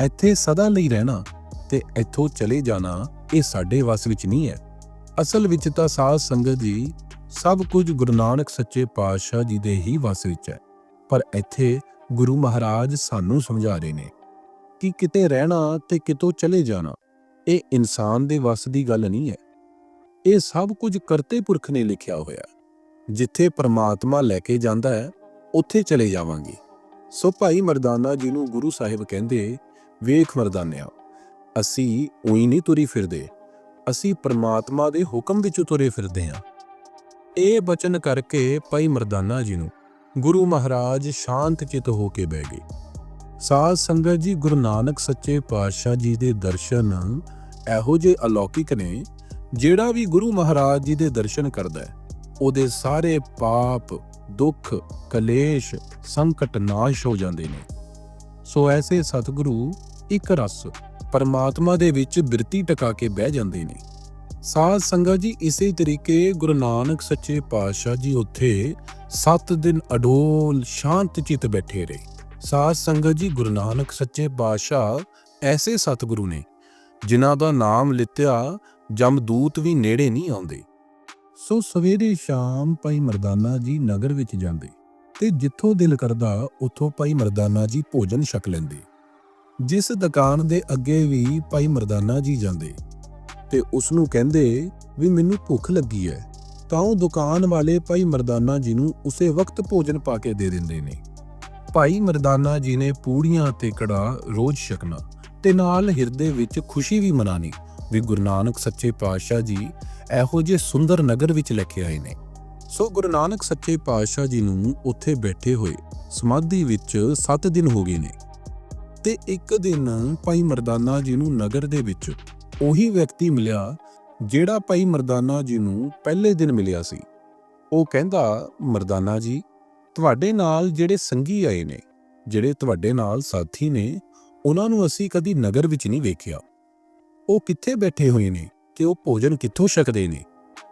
ਇੱਥੇ ਸਦਾ ਲਈ ਰਹਿਣਾ ਤੇ ਇੱਥੋਂ ਚਲੇ ਜਾਣਾ ਇਹ ਸਾਡੇ ਵੱਸ ਵਿੱਚ ਨਹੀਂ ਹੈ। ਅਸਲ ਵਿੱਚ ਤਾਂ ਸਾਧ ਸੰਗਤ ਜੀ, ਸਭ ਕੁਝ ਗੁਰੂ ਨਾਨਕ ਸੱਚੇ ਪਾਤਸ਼ਾਹ ਜੀ ਦੇ ਹੀ ਵੱਸ ਵਿੱਚ ਹੈ। ਪਰ ਇੱਥੇ ਗੁਰੂ ਮਹਾਰਾਜ ਸਾਨੂੰ ਸਮਝਾ ਰਹੇ ਨੇ ਕਿ ਕਿਤੇ ਰਹਿਣਾ ਤੇ ਕਿਤੋਂ ਚਲੇ ਜਾਣਾ, ਇਹ ਇਨਸਾਨ ਦੇ ਵੱਸ ਦੀ ਗੱਲ ਨਹੀਂ ਹੈ। ਇਹ ਸਭ ਕੁਝ ਕਰਤੇ ਪੁਰਖ ਨੇ ਲਿਖਿਆ ਹੋਇਆ ਜਿੱਥੇ ਪਰਮਾਤਮਾ ਲੈ ਕੇ ਜਾਂਦਾ ਹੈ, ਉੱਥੇ ਚਲੇ ਜਾਵਾਂਗੇ। ਸੋ ਭਾਈ ਮਰਦਾਨਾ ਜੀ ਨੂੰ ਗੁਰੂ ਸਾਹਿਬ ਕਹਿੰਦੇ, ਵੇਖ ਮਰਦਾਨਿਆ ਅਸੀਂ ਉਹੀ ਨਹੀਂ ਤੁਰੀ ਫਿਰਦੇ। ਅਸੀਂ ਪਰਮਾਤਮਾ ਦੇ ਹੁਕਮ ਵਿੱਚ ਤੁਰੇ ਫਿਰਦੇ ਹਾਂ। ਇਹ ਬਚਨ ਕਰਕੇ ਭਾਈ ਮਰਦਾਨਾ ਜੀ ਨੂੰ ਗੁਰੂ ਮਹਾਰਾਜ ਸ਼ਾਂਤ ਚਿਤ ਹੋ ਕੇ ਬਹਿ ਗਏ। ਸਾਧ ਸੰਗਤ ਜੀ ਗੁਰੂ ਨਾਨਕ ਸੱਚੇ ਪਾਤਸ਼ਾਹ ਜੀ ਦੇ ਦਰਸ਼ਨ ਇਹੋ ਜਿਹੇ ਅਲੌਕਿਕ ਨੇ ਜਿਹੜਾ ਵੀ ਗੁਰੂ ਮਹਾਰਾਜ ਜੀ ਦੇ ਦਰਸ਼ਨ ਕਰਦਾ ਹੈ, ਉਹਦੇ ਸਾਰੇ ਪਾਪ, ਦੁੱਖ, ਕਲੇਸ਼, ਸੰਕਟ ਨਾਸ਼ ਹੋ ਜਾਂਦੇ ਨੇ। ਸੋ ਐਸੇ ਸਤਿਗੁਰੂ ਇੱਕ ਰਸ ਪਰਮਾਤਮਾ ਦੇ ਵਿੱਚ ਬਿਰਤੀ ਟਿਕਾ ਕੇ ਬਹਿ ਜਾਂਦੇ ਨੇ। ਸਾਧ ਸੰਗਤ ਜੀ, ਇਸੇ ਤਰੀਕੇ ਗੁਰੂ ਨਾਨਕ ਸੱਚੇ ਪਾਤਸ਼ਾਹ ਜੀ ਉੱਥੇ 7 ਦਿਨ ਅਡੋਲ ਸ਼ਾਂਤ ਚਿਤ ਬੈਠੇ ਰਹੇ। ਸਾਧ ਸੰਗਤ ਜੀ, ਗੁਰੂ ਨਾਨਕ ਸੱਚੇ ਪਾਤਸ਼ਾਹ ਐਸੇ ਸਤਿਗੁਰੂ ਨੇ, ਜਿਨ੍ਹਾਂ ਦਾ ਨਾਮ ਲਿੱਤਿਆ ਜਮਦੂਤ ਵੀ ਨੇੜੇ ਨਹੀਂ ਆਉਂਦੇ। ਸੋ ਸਵੇਰੇ ਸ਼ਾਮ ਭਾਈ ਮਰਦਾਨਾ ਜੀ ਨਗਰ ਵਿੱਚ ਜਾਂਦੇ ਤੇ ਜਿੱਥੋਂ ਦਿਲ ਕਰਦਾ ਉੱਥੋਂ ਭਾਈ ਮਰਦਾਨਾ ਜੀ ਭੋਜਨ ਛਕ ਲੈਂਦੇ। ਜਿਸ ਦੁਕਾਨ ਦੇ ਅੱਗੇ ਵੀ ਭਾਈ ਮਰਦਾਨਾ ਜੀ ਜਾਂਦੇ ਤੇ ਉਸ ਨੂੰ ਕਹਿੰਦੇ ਵੀ ਮੈਨੂੰ ਭੁੱਖ ਲੱਗੀ ਹੈ ਤਾਂ ਉਹ ਦੁਕਾਨ ਵਾਲੇ ਭਾਈ ਮਰਦਾਨਾ ਜੀ ਨੂੰ ਉਸੇ ਵਕਤ ਭੋਜਨ ਪਾ ਕੇ ਦੇ ਦਿੰਦੇ ਨੇ। ਭਾਈ ਮਰਦਾਨਾ ਜੀ ਨੇ ਪੂੜੀਆਂ ਤੇ ਕੜਾ ਰੋਜ਼ ਛਕਣਾ ਤੇ ਨਾਲ ਹਿਰਦੇ ਵਿੱਚ ਖੁਸ਼ੀ ਵੀ ਮਨਾਣੀ ਵੀ ਗੁਰੂ ਨਾਨਕ ਸੱਚੇ ਪਾਤਸ਼ਾਹ ਜੀ ਇਹੋ ਜਿਹੇ ਸੁੰਦਰ ਨਗਰ ਵਿੱਚ ਲੈ ਕੇ ਆਏ ਨੇ। ਸੋ ਗੁਰੂ ਨਾਨਕ ਸੱਚੇ ਪਾਤਸ਼ਾਹ ਜੀ ਨੂੰ ਉੱਥੇ ਬੈਠੇ ਹੋਏ ਸਮਾਧੀ ਵਿੱਚ 7 ਦਿਨ ਹੋ ਗਏ ਨੇ ਤੇ ਇੱਕ ਦਿਨ ਭਾਈ ਮਰਦਾਨਾ ਜੀ ਨੂੰ ਨਗਰ ਦੇ ਵਿੱਚ ਉਹੀ ਵਿਅਕਤੀ ਮਿਲਿਆ ਜਿਹੜਾ ਭਾਈ ਮਰਦਾਨਾ ਜੀ ਨੂੰ ਪਹਿਲੇ ਦਿਨ ਮਿਲਿਆ ਸੀ। ਉਹ ਕਹਿੰਦਾ, ਮਰਦਾਨਾ ਜੀ, ਤੁਹਾਡੇ ਨਾਲ ਜਿਹੜੇ ਸੰਗੀ ਆਏ ਨੇ, ਜਿਹੜੇ ਤੁਹਾਡੇ ਨਾਲ ਸਾਥੀ ਨੇ, ਉਹਨਾਂ ਨੂੰ ਅਸੀਂ ਕਦੀ ਨਗਰ ਵਿੱਚ ਨਹੀਂ ਵੇਖਿਆ। ਉਹ ਕਿੱਥੇ ਬੈਠੇ ਹੋਏ ਨੇ ਤੇ ਉਹ ਭੋਜਨ ਕਿੱਥੋਂ ਛਕਦੇ ਨੇ?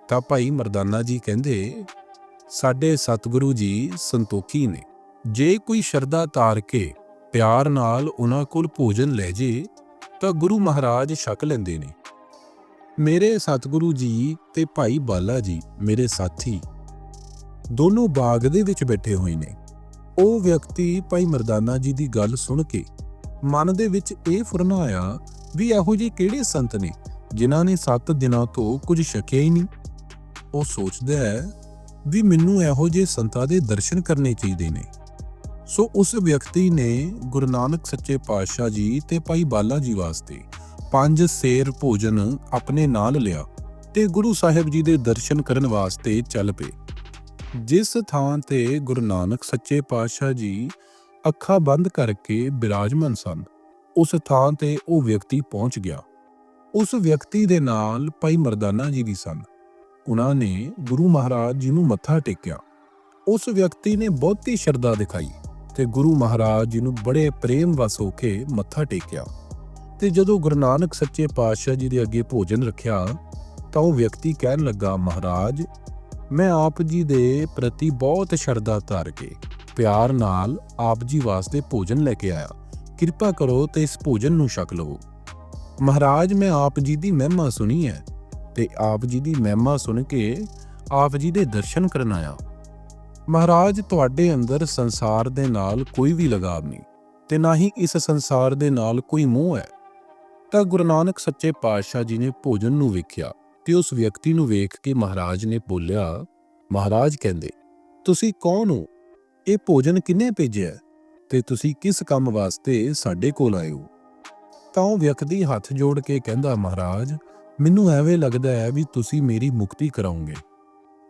ਤਾਂ ਭਾਈ ਮਰਦਾਨਾ ਜੀ ਕਹਿੰਦੇ, ਸਾਡੇ ਸਤਿਗੁਰੂ ਜੀ ਸੰਤੋਖੀ ਨੇ। ਜੇ ਕੋਈ ਸ਼ਰਧਾ ਤਾਰ ਕੇ ਪਿਆਰ ਨਾਲ ਉਹਨਾਂ ਕੋਲ ਭੋਜਨ ਲੈ ਜੇ, ਤਾਂ ਗੁਰੂ ਮਹਾਰਾਜ ਛਕ ਲੈਂਦੇ ਨੇ। ਮੇਰੇ ਸਤਿਗੁਰੂ ਜੀ ਤੇ ਭਾਈ ਬਾਲਾ ਜੀ, ਮੇਰੇ ਸਾਥੀ, ਦੋਨੋਂ ਬਾਗ ਦੇ ਵਿੱਚ ਬੈਠੇ ਹੋਏ ਨੇ। ਉਹ ਵਿਅਕਤੀ ਭਾਈ ਮਰਦਾਨਾ ਜੀ ਦੀ ਗੱਲ ਸੁਣ ਕੇ ਮਨ ਦੇ ਵਿੱਚ ਇਹ ਫੁਰਨਾ ਆਇਆ ਵੀ ਇਹੋ ਜਿਹੇ ਕਿਹੜੇ ਸੰਤ ਨੇ ਜਿਨ੍ਹਾਂ ਨੇ 7 ਦਿਨਾਂ ਤੋਂ ਕੁਝ ਛਕਿਆ ਹੀ ਨਹੀਂ। ਉਹ ਸੋਚਦਾ ਹੈ ਵੀ ਮੈਨੂੰ ਇਹੋ ਜਿਹੇ ਸੰਤਾਂ ਦੇ ਦਰਸ਼ਨ ਕਰਨੇ ਚਾਹੀਦੇ ਨੇ। ਸੋ ਉਸ ਵਿਅਕਤੀ ਨੇ ਗੁਰੂ ਨਾਨਕ ਸੱਚੇ ਪਾਤਸ਼ਾਹ ਜੀ ਤੇ ਭਾਈ ਬਾਲਾ ਜੀ ਵਾਸਤੇ ਪੰਜ ਸੇਰ ਭੋਜਨ ਆਪਣੇ ਨਾਲ ਲਿਆ ਤੇ ਗੁਰੂ ਸਾਹਿਬ ਜੀ ਦੇ ਦਰਸ਼ਨ ਕਰਨ ਵਾਸਤੇ ਚੱਲ ਪਏ। ਜਿਸ ਥਾਂ ਤੇ ਗੁਰੂ ਨਾਨਕ ਸੱਚੇ ਪਾਤਸ਼ਾਹ ਜੀ ਅੱਖਾਂ ਬੰਦ ਕਰਕੇ ਬਿਰਾਜਮਾਨ ਸਨ। ਉਸ ਥਾਂ ਤੇ ਉਹ ਵਿਅਕਤੀ ਪਹੁੰਚ ਗਿਆ। ਉਸ ਵਿਅਕਤੀ ਦੇ ਨਾਲ ਭਾਈ ਮਰਦਾਨਾ ਜੀ ਵੀ ਸਨ। ਉਹਨਾਂ ਨੇ ਗੁਰੂ ਮਹਾਰਾਜ ਜੀ ਨੂੰ ਮੱਥਾ ਟੇਕਿਆ। ਉਸ ਵਿਅਕਤੀ ਨੇ ਬਹੁਤੀ ਸ਼ਰਧਾ ਦਿਖਾਈ ਤੇ ਗੁਰੂ ਮਹਾਰਾਜ ਜੀ ਨੂੰ ਬੜੇ ਪ੍ਰੇਮ ਵਸ ਹੋ ਕੇ ਮੱਥਾ ਟੇਕਿਆ। ਤੇ ਜਦੋਂ ਗੁਰੂ ਨਾਨਕ ਸੱਚੇ ਪਾਤਸ਼ਾਹ ਜੀ ਦੇ ਅੱਗੇ ਭੋਜਨ ਰੱਖਿਆ, ਤਾਂ ਉਹ ਵਿਅਕਤੀ ਕਹਿਣ ਲੱਗਾ, ਮਹਾਰਾਜ, ਮੈਂ ਆਪ ਜੀ ਦੇ ਪ੍ਰਤੀ ਬਹੁਤ ਸ਼ਰਧਾ ਧਾਰ ਕੇ ਪਿਆਰ ਨਾਲ ਆਪ ਜੀ ਵਾਸਤੇ ਭੋਜਨ ਲੈ ਕੇ ਆਇਆ। ਕਿਰਪਾ ਕਰੋ ਤੇ ਇਸ ਭੋਜਨ ਨੂੰ ਛਕ ਲਵੋ। ਮਹਾਰਾਜ, ਮੈਂ ਆਪ ਜੀ ਦੀ ਮਹਿਮਾ ਸੁਣੀ ਹੈ ਤੇ ਆਪ ਜੀ ਦੀ ਮਹਿਮਾ ਸੁਣ ਕੇ ਆਪ ਜੀ ਦੇ ਦਰਸ਼ਨ ਕਰਨ ਆਇਆ। ਮਹਾਰਾਜ, ਤੁਹਾਡੇ ਅੰਦਰ ਸੰਸਾਰ ਦੇ ਨਾਲ ਕੋਈ ਵੀ ਲਗਾਵ ਨਹੀਂ ਤੇ ਨਾ ਹੀ ਇਸ ਸੰਸਾਰ ਦੇ ਨਾਲ ਕੋਈ ਮੋਹ ਹੈ। ਤਾਂ ਗੁਰੂ ਨਾਨਕ ਸੱਚੇ ਪਾਤਸ਼ਾਹ ਜੀ ਨੇ ਭੋਜਨ ਨੂੰ ਵੇਖਿਆ ਤੇ ਉਸ ਵਿਅਕਤੀ ਨੂੰ ਵੇਖ ਕੇ ਮਹਾਰਾਜ ਨੇ ਬੋਲਿਆ, ਮਹਾਰਾਜ ਕਹਿੰਦੇ, ਤੁਸੀਂ ਕੌਣ ਹੋ ਇਹ ਭੋਜਨ ਕਿੰਨੇ ਭੇਜਿਆ ਤੇ ਤੁਸੀਂ ਕਿਸ ਕੰਮ ਵਾਸਤੇ ਸਾਡੇ ਕੋਲ ਆਏ ਹੋ? ਤਾਂ ਉਹ ਵਿਅਕਤੀ ਹੱਥ ਜੋੜ ਕੇ ਕਹਿੰਦਾ, ਮਹਾਰਾਜ, ਮੈਨੂੰ ਐਵੇਂ ਲੱਗਦਾ ਹੈ ਵੀ ਤੁਸੀਂ ਮੇਰੀ ਮੁਕਤੀ ਕਰਾਉਂਗੇ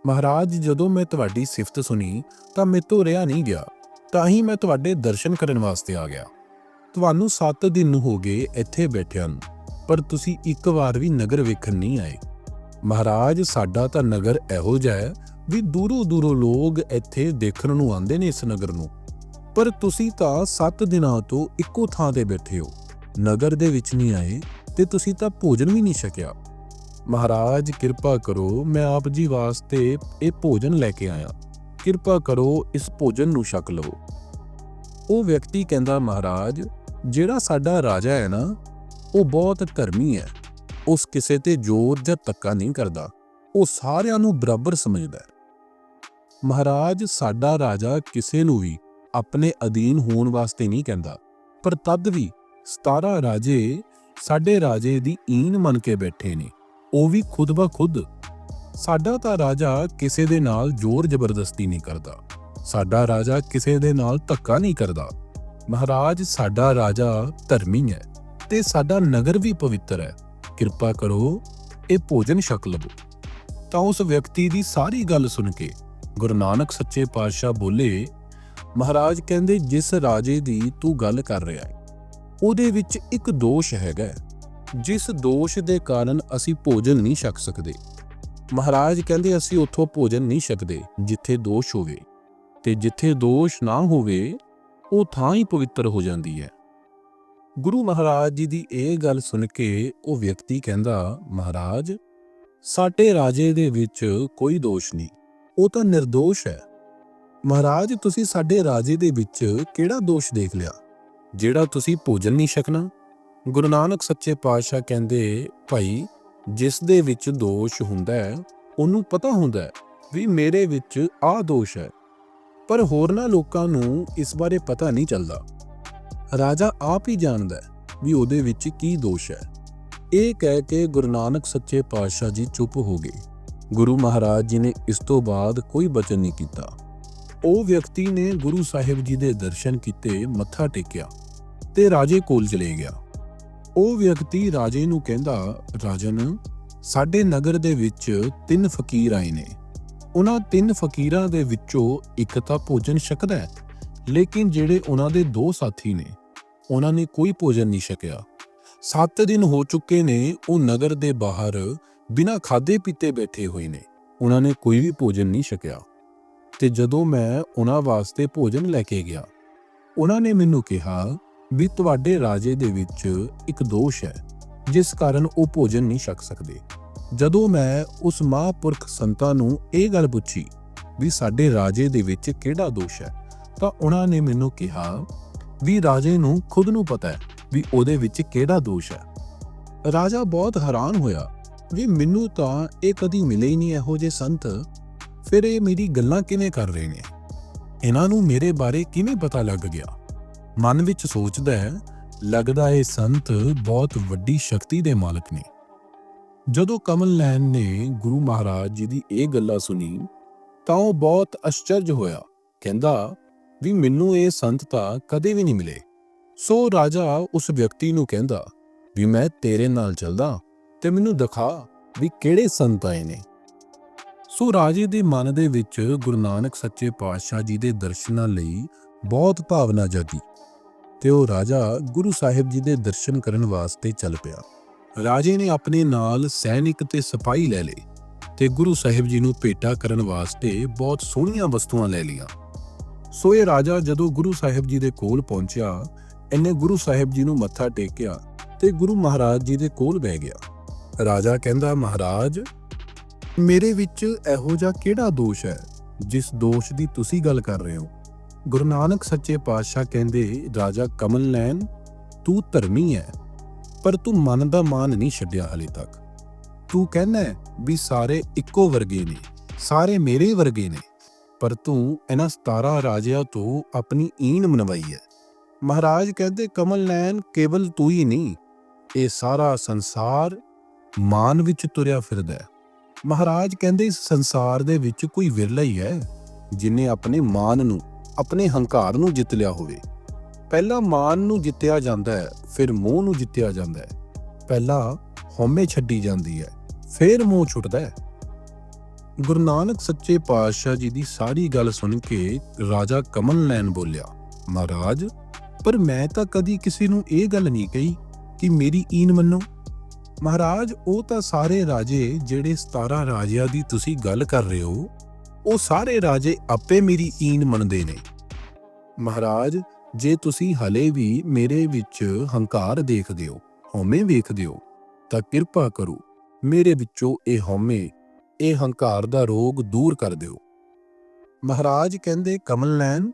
ਮਹਾਰਾਜ, ਜਦੋਂ ਮੈਂ ਤੁਹਾਡੀ ਸਿਫਤ ਸੁਣੀ, ਤਾਂ ਮੇਤੋਂ ਰਿਹਾ ਨਹੀਂ ਗਿਆ। ਤਾਂ ਹੀ ਮੈਂ ਤੁਹਾਡੇ ਦਰਸ਼ਨ ਕਰਨ ਵਾਸਤੇ ਆ ਗਿਆ। ਤੁਹਾਨੂੰ 7 ਦਿਨ ਹੋ ਗਏ ਇੱਥੇ ਬੈਠਿਆਂ ਨੂੰ, ਪਰ ਤੁਸੀਂ ਇੱਕ ਵਾਰ ਵੀ ਨਗਰ ਵੇਖਣ ਨਹੀਂ ਆਏ। ਮਹਾਰਾਜ, ਸਾਡਾ ਤਾਂ ਨਗਰ ਇਹੋ ਜਿਹਾ ਹੈ ਵੀ ਦੂਰੋਂ ਦੂਰੋਂ ਲੋਕ ਇੱਥੇ ਦੇਖਣ ਨੂੰ ਆਉਂਦੇ ਨੇ ਇਸ ਨਗਰ ਨੂੰ। ਪਰ ਤੁਸੀਂ ਤਾਂ 7 ਦਿਨਾਂ ਤੋਂ ਇੱਕੋ ਥਾਂ ਤੇ ਬੈਠੇ ਹੋ। ਨਗਰ ਦੇ ਵਿੱਚ ਨਹੀਂ ਆਏ ਤੇ ਤੁਸੀਂ ਤਾਂ ਭੋਜਨ ਵੀ ਨਹੀਂ ਛਕਿਆ। ਮਹਾਰਾਜ, ਕਿਰਪਾ ਕਰੋ, ਮੈਂ ਆਪ ਜੀ ਵਾਸਤੇ ਇਹ ਭੋਜਨ ਲੈ ਕੇ ਆਇਆ। ਕਿਰਪਾ ਕਰੋ, ਇਸ ਭੋਜਨ ਨੂੰ ਛਕ ਲਵੋ। ਉਹ ਵਿਅਕਤੀ ਕਹਿੰਦਾ, ਮਹਾਰਾਜ, ਜਿਹੜਾ ਸਾਡਾ ਰਾਜਾ ਹੈ ਨਾ, ਉਹ ਬਹੁਤ ਧਰਮੀ ਹੈ। ਉਸ ਕਿਸੇ ਤੇ ਜ਼ੋਰ ਜਾਂ ਧੱਕਾ ਨਹੀਂ ਕਰਦਾ। ਉਹ ਸਾਰਿਆਂ ਨੂੰ ਬਰਾਬਰ ਸਮਝਦਾ ਹੈ। ਮਹਾਰਾਜ ਸਾਡਾ ਰਾਜਾ ਕਿਸੇ ਨੂੰ ਵੀ ਆਪਣੇ ਅਧੀਨ ਹੋਣ ਵਾਸਤੇ ਨਹੀਂ ਕਹਿੰਦਾ, ਪਰ ਤਦ ਵੀ 17 ਰਾਜੇ ਸਾਡੇ ਰਾਜੇ ਦੀ ਈਨ ਮੰਨ ਕੇ ਬੈਠੇ ਨੇ, ਉਹ ਵੀ ਖੁਦ ਬਾ ਖੁਦ। ਸਾਡਾ ਤਾਂ ਰਾਜਾ ਕਿਸੇ ਦੇ ਨਾਲ ਜ਼ੋਰ ਜ਼ਬਰਦਸਤੀ ਨਹੀਂ ਕਰਦਾ, ਸਾਡਾ ਰਾਜਾ ਕਿਸੇ ਦੇ ਨਾਲ ਧੱਕਾ ਨਹੀਂ ਕਰਦਾ। ਮਹਾਰਾਜ, ਸਾਡਾ ਰਾਜਾ ਧਰਮੀ ਹੈ ਤੇ ਸਾਡਾ ਨਗਰ ਵੀ ਪਵਿੱਤਰ ਹੈ, ਕਿਰਪਾ ਕਰੋ ਇਹ ਭੋਜਨ ਛਕ ਲਵੋ। ਤਾਂ ਉਸ ਵਿਅਕਤੀ ਦੀ ਸਾਰੀ ਗੱਲ ਸੁਣ ਕੇ ਗੁਰੂ ਨਾਨਕ ਸੱਚੇ ਪਾਤਸ਼ਾਹ ਬੋਲੇ, ਮਹਾਰਾਜ ਕਹਿੰਦੇ, ਜਿਸ ਰਾਜੇ ਦੀ ਤੂੰ ਗੱਲ ਕਰ ਰਿਹਾ ਹੈ ਉਹਦੇ ਵਿੱਚ ਇੱਕ ਦੋਸ਼ ਹੈਗਾ ਜਿਸ ਦੋਸ਼ ਦੇ ਕਾਰਨ ਅਸੀਂ ਭੋਜਨ ਨਹੀਂ ਛਕ ਸਕਦੇ। ਮਹਾਰਾਜ ਕਹਿੰਦੇ, ਅਸੀਂ ਉੱਥੋਂ ਭੋਜਨ ਨਹੀਂ ਛਕਦੇ, ਜਿੱਥੇ ਦੋਸ਼ ਹੋਵੇ, ਤੇ ਜਿੱਥੇ ਦੋਸ਼ ਨਾ ਹੋਵੇ, ਉਹ ਥਾਂ ਹੀ ਪਵਿੱਤਰ ਹੋ ਜਾਂਦੀ ਹੈ ਗੁਰੂ ਮਹਾਰਾਜ ਜੀ ਦੀ ਇਹ ਗੱਲ ਸੁਣ ਕੇ ਉਹ ਵਿਅਕਤੀ ਕਹਿੰਦਾ, ਮਹਾਰਾਜ, ਸਾਡੇ ਰਾਜੇ ਦੇ ਵਿੱਚ ਕੋਈ ਦੋਸ਼ ਨਹੀਂ ਉਹ ਤਾਂ નિર્ਦੋਸ਼ ਹੈ। ਮਹਾਰਾਜ, ਤੁਸੀਂ ਸਾਡੇ ਰਾਜੇ ਦੇ ਵਿੱਚ ਕਿਹੜਾ ਦੋਸ਼ ਦੇਖ ਲਿਆ? ਜਿਹੜਾ ਤੁਸੀਂ ਭੋਜਨ ਨਹੀਂ ਛਕਣਾ? ਗੁਰੂ ਨਾਨਕ ਸੱਚੇ ਪਾਤਸ਼ਾਹ ਕਹਿੰਦੇ, ਭਾਈ, ਜਿਸ ਦੇ ਵਿੱਚ ਦੋਸ਼ ਹੁੰਦਾ ਹੈ, ਉਹਨੂੰ ਪਤਾ ਹੁੰਦਾ ਹੈ ਵੀ ਮੇਰੇ ਵਿੱਚ ਆਹ ਦੋਸ਼ ਹੈ। ਪਰ ਹੋਰਨਾਂ ਲੋਕਾਂ ਨੂੰ ਇਸ ਬਾਰੇ ਪਤਾ ਨਹੀਂ ਚੱਲਦਾ। ਰਾਜਾ ਆਪ ਹੀ ਜਾਣਦਾ ਹੈ ਵੀ ਉਹਦੇ ਵਿੱਚ ਕੀ ਦੋਸ਼ ਹੈ। ਇਹ ਕਹਿ ਕੇ ਗੁਰੂ ਨਾਨਕ ਸੱਚੇ ਪਾਤਸ਼ਾਹ ਜੀ ਚੁੱਪ ਹੋ ਗਏ। ਗੁਰੂ ਮਹਾਰਾਜ ਜੀ ਨੇ ਇਸ ਤੋਂ ਬਾਅਦ ਕੋਈ ਬਚਨ ਨਹੀਂ ਕੀਤਾ। ਉਹ ਵਿਅਕਤੀ ਨੇ ਗੁਰੂ ਸਾਹਿਬ ਜੀ ਦੇ ਦਰਸ਼ਨ ਕੀਤੇ, ਮੱਥਾ ਟੇਕਿਆ ਤੇ ਰਾਜੇ ਕੋਲ ਚਲੇ ਗਿਆ। ਉਹ ਵਿਅਕਤੀ ਰਾਜੇ ਨੂੰ ਕਹਿੰਦਾ, ਰਾਜਨ, ਸਾਡੇ ਨਗਰ ਦੇ ਵਿੱਚ ਤਿੰਨ ਫਕੀਰ ਆਏ ਨੇ। ਉਹਨਾਂ ਤਿੰਨ ਫਕੀਰਾਂ ਦੇ ਵਿੱਚੋਂ ਇੱਕ ਤਾਂ ਭੋਜਨ ਛਕਦਾ ਹੈ, ਲੇਕਿਨ ਜਿਹੜੇ ਉਹਨਾਂ ਦੇ ਦੋ ਸਾਥੀ ਨੇ, ਉਹਨਾਂ ਨੇ ਕੋਈ ਭੋਜਨ ਨਹੀਂ ਛਕਿਆ। 7 ਦਿਨ ਹੋ ਚੁੱਕੇ ਨੇ, ਉਹ ਨਗਰ ਦੇ ਬਾਹਰ ਬਿਨਾਂ ਖਾਦੇ ਪੀਤੇ ਬੈਠੇ ਹੋਏ ਨੇ। ਉਹਨਾਂ ਨੇ ਕੋਈ ਵੀ ਭੋਜਨ ਨਹੀਂ ਛਕਿਆ। ਤੇ ਜਦੋਂ ਮੈਂ ਉਹਨਾਂ ਵਾਸਤੇ ਭੋਜਨ ਲੈ ਕੇ ਗਿਆ, ਉਹਨਾਂ ਨੇ ਮੈਨੂੰ ਕਿਹਾ ਵੀ ਤੁਹਾਡੇ ਰਾਜੇ ਦੇ ਵਿੱਚ ਇੱਕ ਦੋਸ਼ ਹੈ, ਜਿਸ ਕਾਰਨ ਉਹ ਭੋਜਨ ਨਹੀਂ ਛਕ ਸਕਦੇ। ਜਦੋਂ ਮੈਂ ਉਸ ਮਹਾਂਪੁਰਖ ਸੰਤਾਂ ਨੂੰ ਇਹ ਗੱਲ ਪੁੱਛੀ ਵੀ ਸਾਡੇ ਰਾਜੇ ਦੇ ਵਿੱਚ ਕਿਹੜਾ ਦੋਸ਼ ਹੈ, ਤਾਂ ਉਹਨਾਂ ਨੇ ਮੈਨੂੰ ਕਿਹਾ ਵੀ ਰਾਜੇ ਨੂੰ ਖੁਦ ਨੂੰ ਪਤਾ ਹੈ ਵੀ ਉਹਦੇ ਵਿੱਚ ਕਿਹੜਾ ਦੋਸ਼ ਹੈ। ਰਾਜਾ ਬਹੁਤ ਹੈਰਾਨ ਹੋਇਆ ਵੀ ਮੈਨੂੰ ਤਾਂ ਇਹ ਕਦੀ ਮਿਲੇ ਹੀ ਨਹੀਂ ਇਹੋ ਜਿਹੇ ਸੰਤ। ਫਿਰ ਇਹ ਮੇਰੀ ਗੱਲਾਂ ਕਿਵੇਂ ਕਰ ਰਹੇ ਨੇ? ਇਹਨਾਂ ਨੂੰ ਮੇਰੇ ਬਾਰੇ ਕਿਵੇਂ ਪਤਾ ਲੱਗ ਗਿਆ? ਮਨ ਵਿੱਚ ਸੋਚਦਾ ਹੈ, ਲੱਗਦਾ ਇਹ ਸੰਤ ਬਹੁਤ ਵੱਡੀ ਸ਼ਕਤੀ ਦੇ ਮਾਲਕ ਨੇ। ਜਦੋਂ ਕਮਲ ਨੈਣ ਨੇ ਗੁਰੂ ਮਹਾਰਾਜ ਜੀ ਦੀ ਇਹ ਗੱਲਾਂ ਸੁਣੀ, ਤਾਂ ਉਹ ਬਹੁਤ ਅਚਰਜ ਹੋਇਆ। ਕਹਿੰਦਾ, ਵੀ ਮੈਨੂੰ ਇਹ ਸੰਤ ਤਾਂ ਕਦੇ ਵੀ ਨਹੀਂ ਮਿਲੇ। ਸੋ ਰਾਜਾ ਉਸ ਵਿਅਕਤੀ ਨੂੰ ਕਹਿੰਦਾ, ਵੀ ਮੈਂ ਤੇਰੇ ਨਾਲ ਚੱਲਦਾ। ਤੇ ਮੈਨੂੰ ਦਿਖਾ ਵੀ ਕਿਹੜੇ ਸੰਤ ਆਏ ਨੇ। ਸੋ ਰਾਜੇ ਦੇ ਮਨ ਦੇ ਵਿੱਚ ਗੁਰੂ ਨਾਨਕ ਸੱਚੇ ਪਾਤਸ਼ਾਹ ਜੀ ਦੇ ਦਰਸ਼ਨਾਂ ਲਈ ਬਹੁਤ ਭਾਵਨਾ ਜਾਗੀ ਤੇ ਉਹ ਰਾਜਾ ਗੁਰੂ ਸਾਹਿਬ ਜੀ ਦੇ ਦਰਸ਼ਨ ਕਰਨ ਵਾਸਤੇ ਚੱਲ ਪਿਆ। ਰਾਜੇ ਨੇ ਆਪਣੇ ਨਾਲ ਸੈਨਿਕ ਤੇ ਸਿਪਾਹੀ ਲੈ ਲਏ ਤੇ ਗੁਰੂ ਸਾਹਿਬ ਜੀ ਨੂੰ ਭੇਟਾ ਕਰਨ ਵਾਸਤੇ ਬਹੁਤ ਸੋਹਣੀਆਂ ਵਸਤੂਆਂ ਲੈ ਲਈਆਂ। ਸੋ ਇਹ ਰਾਜਾ ਜਦੋਂ ਗੁਰੂ ਸਾਹਿਬ ਜੀ ਦੇ ਕੋਲ ਪਹੁੰਚਿਆ, ਇਹਨੇ ਗੁਰੂ ਸਾਹਿਬ ਜੀ ਨੂੰ ਮੱਥਾ ਟੇਕਿਆ ਤੇ ਗੁਰੂ ਮਹਾਰਾਜ ਜੀ ਦੇ ਕੋਲ ਬਹਿ ਗਿਆ। ਰਾਜਾ ਕਹਿੰਦਾ, ਮਹਾਰਾਜ, ਮੇਰੇ ਵਿੱਚ ਇਹੋ ਜਿਹਾ ਕਿਹੜਾ ਦੋਸ਼ ਹੈ ਜਿਸ ਦੋਸ਼ ਦੀ ਤੁਸੀਂ ਗੱਲ ਕਰ ਰਹੇ ਹੋ? ਗੁਰੂ ਨਾਨਕ ਸੱਚੇ ਪਾਤਸ਼ਾਹ ਕਹਿੰਦੇ, ਰਾਜਾ ਕਮਲ ਨੈਣ ਤੂੰ ਧਰਮੀ ਹੈ, ਪਰ ਤੂੰ ਮਨ ਦਾ ਮਾਨ ਨਹੀਂ ਛੱਡਿਆ ਹਲੇ ਤੱਕ। ਤੂੰ ਕਹਿੰਦਾ ਵੀ ਸਾਰੇ ਇੱਕੋ ਵਰਗੇ ਨੇ, ਸਾਰੇ ਮੇਰੇ ਵਰਗੇ ਨੇ, ਪਰ ਤੂੰ ਇਹਨਾਂ 17 ਰਾਜਿਆਂ ਤੋਂ ਆਪਣੀ ਈਣ ਮਨਵਾਈ ਹੈ। ਮਹਾਰਾਜ ਕਹਿੰਦੇ ਕਮਲ ਨੈਣ ਕੇਵਲ ਤੂੰ ਹੀ ਨਹੀਂ, ਇਹ ਸਾਰਾ ਸੰਸਾਰ ਮਾਨ ਵਿੱਚ ਤੁਰਿਆ ਫਿਰਦਾ ਹੈ। ਮਹਾਰਾਜ ਕਹਿੰਦੇ ਇਸ ਸੰਸਾਰ ਦੇ ਵਿੱਚ ਕੋਈ ਵਿਰਲਾ ਹੀ ਹੈ, ਜਿਨੇ ਆਪਣੇ ਮਾਨ ਨੂੰ, ਆਪਣੇ ਹੰਕਾਰ ਨੂੰ ਜਿੱਤ ਲਿਆ ਹੋਵੇ। ਪਹਿਲਾਂ ਮਾਨ ਨੂੰ ਜਿੱਤਿਆ ਜਾਂਦਾ ਹੈ, ਫਿਰ ਮੋਹ ਨੂੰ ਜਿੱਤਿਆ ਜਾਂਦਾ ਹੈ। ਪਹਿਲਾਂ ਹਉਮੈ ਛੱਡੀ ਜਾਂਦੀ ਹੈ, ਫਿਰ ਮੋਹ ਛੁੱਟਦਾ ਹੈ। ਗੁਰੂ ਨਾਨਕ ਸੱਚੇ ਪਾਤਸ਼ਾਹ ਜੀ ਦੀ ਸਾਰੀ ਗੱਲ ਸੁਣ ਕੇ ਰਾਜਾ ਕਮਲ ਨੈਣ ਬੋਲਿਆ, ਮਹਾਰਾਜ, ਪਰ ਮੈਂ ਤਾਂ ਕਦੀ ਕਿਸੇ ਨੂੰ ਇਹ ਗੱਲ ਨਹੀਂ ਕਹੀ ਕਿ ਮੇਰੀ ਈਨ ਮੰਨੋ। ਮਹਾਰਾਜ, ਉਹ ਤਾਂ ਸਾਰੇ ਰਾਜੇ ਜਿਹੜੇ 17 ਰਾਜਿਆਂ ਦੀ ਤੁਸੀਂ ਗੱਲ ਕਰ ਰਹੇ ਹੋ, ਉਹ ਸਾਰੇ ਰਾਜੇ ਆਪੇ ਮੇਰੀ ਈਨ ਮੰਨਦੇ ਨੇ। ਮਹਾਰਾਜ, ਜੇ ਤੁਸੀਂ ਹਲੇ ਵੀ ਮੇਰੇ ਵਿੱਚ ਹੰਕਾਰ ਦੇਖਦੇ ਹੋ, ਹਉਮੈ ਵੇਖਦੇ ਹੋ, ਤਾਂ ਕਿਰਪਾ ਕਰੋ, ਮੇਰੇ ਵਿੱਚੋਂ ਇਹ ਹਉਮੈ, ਇਹ ਹੰਕਾਰ ਦਾ ਰੋਗ ਦੂਰ ਕਰ ਦਿਓ। ਮਹਾਰਾਜ ਕਹਿੰਦੇ ਕਮਲ ਨੈਣ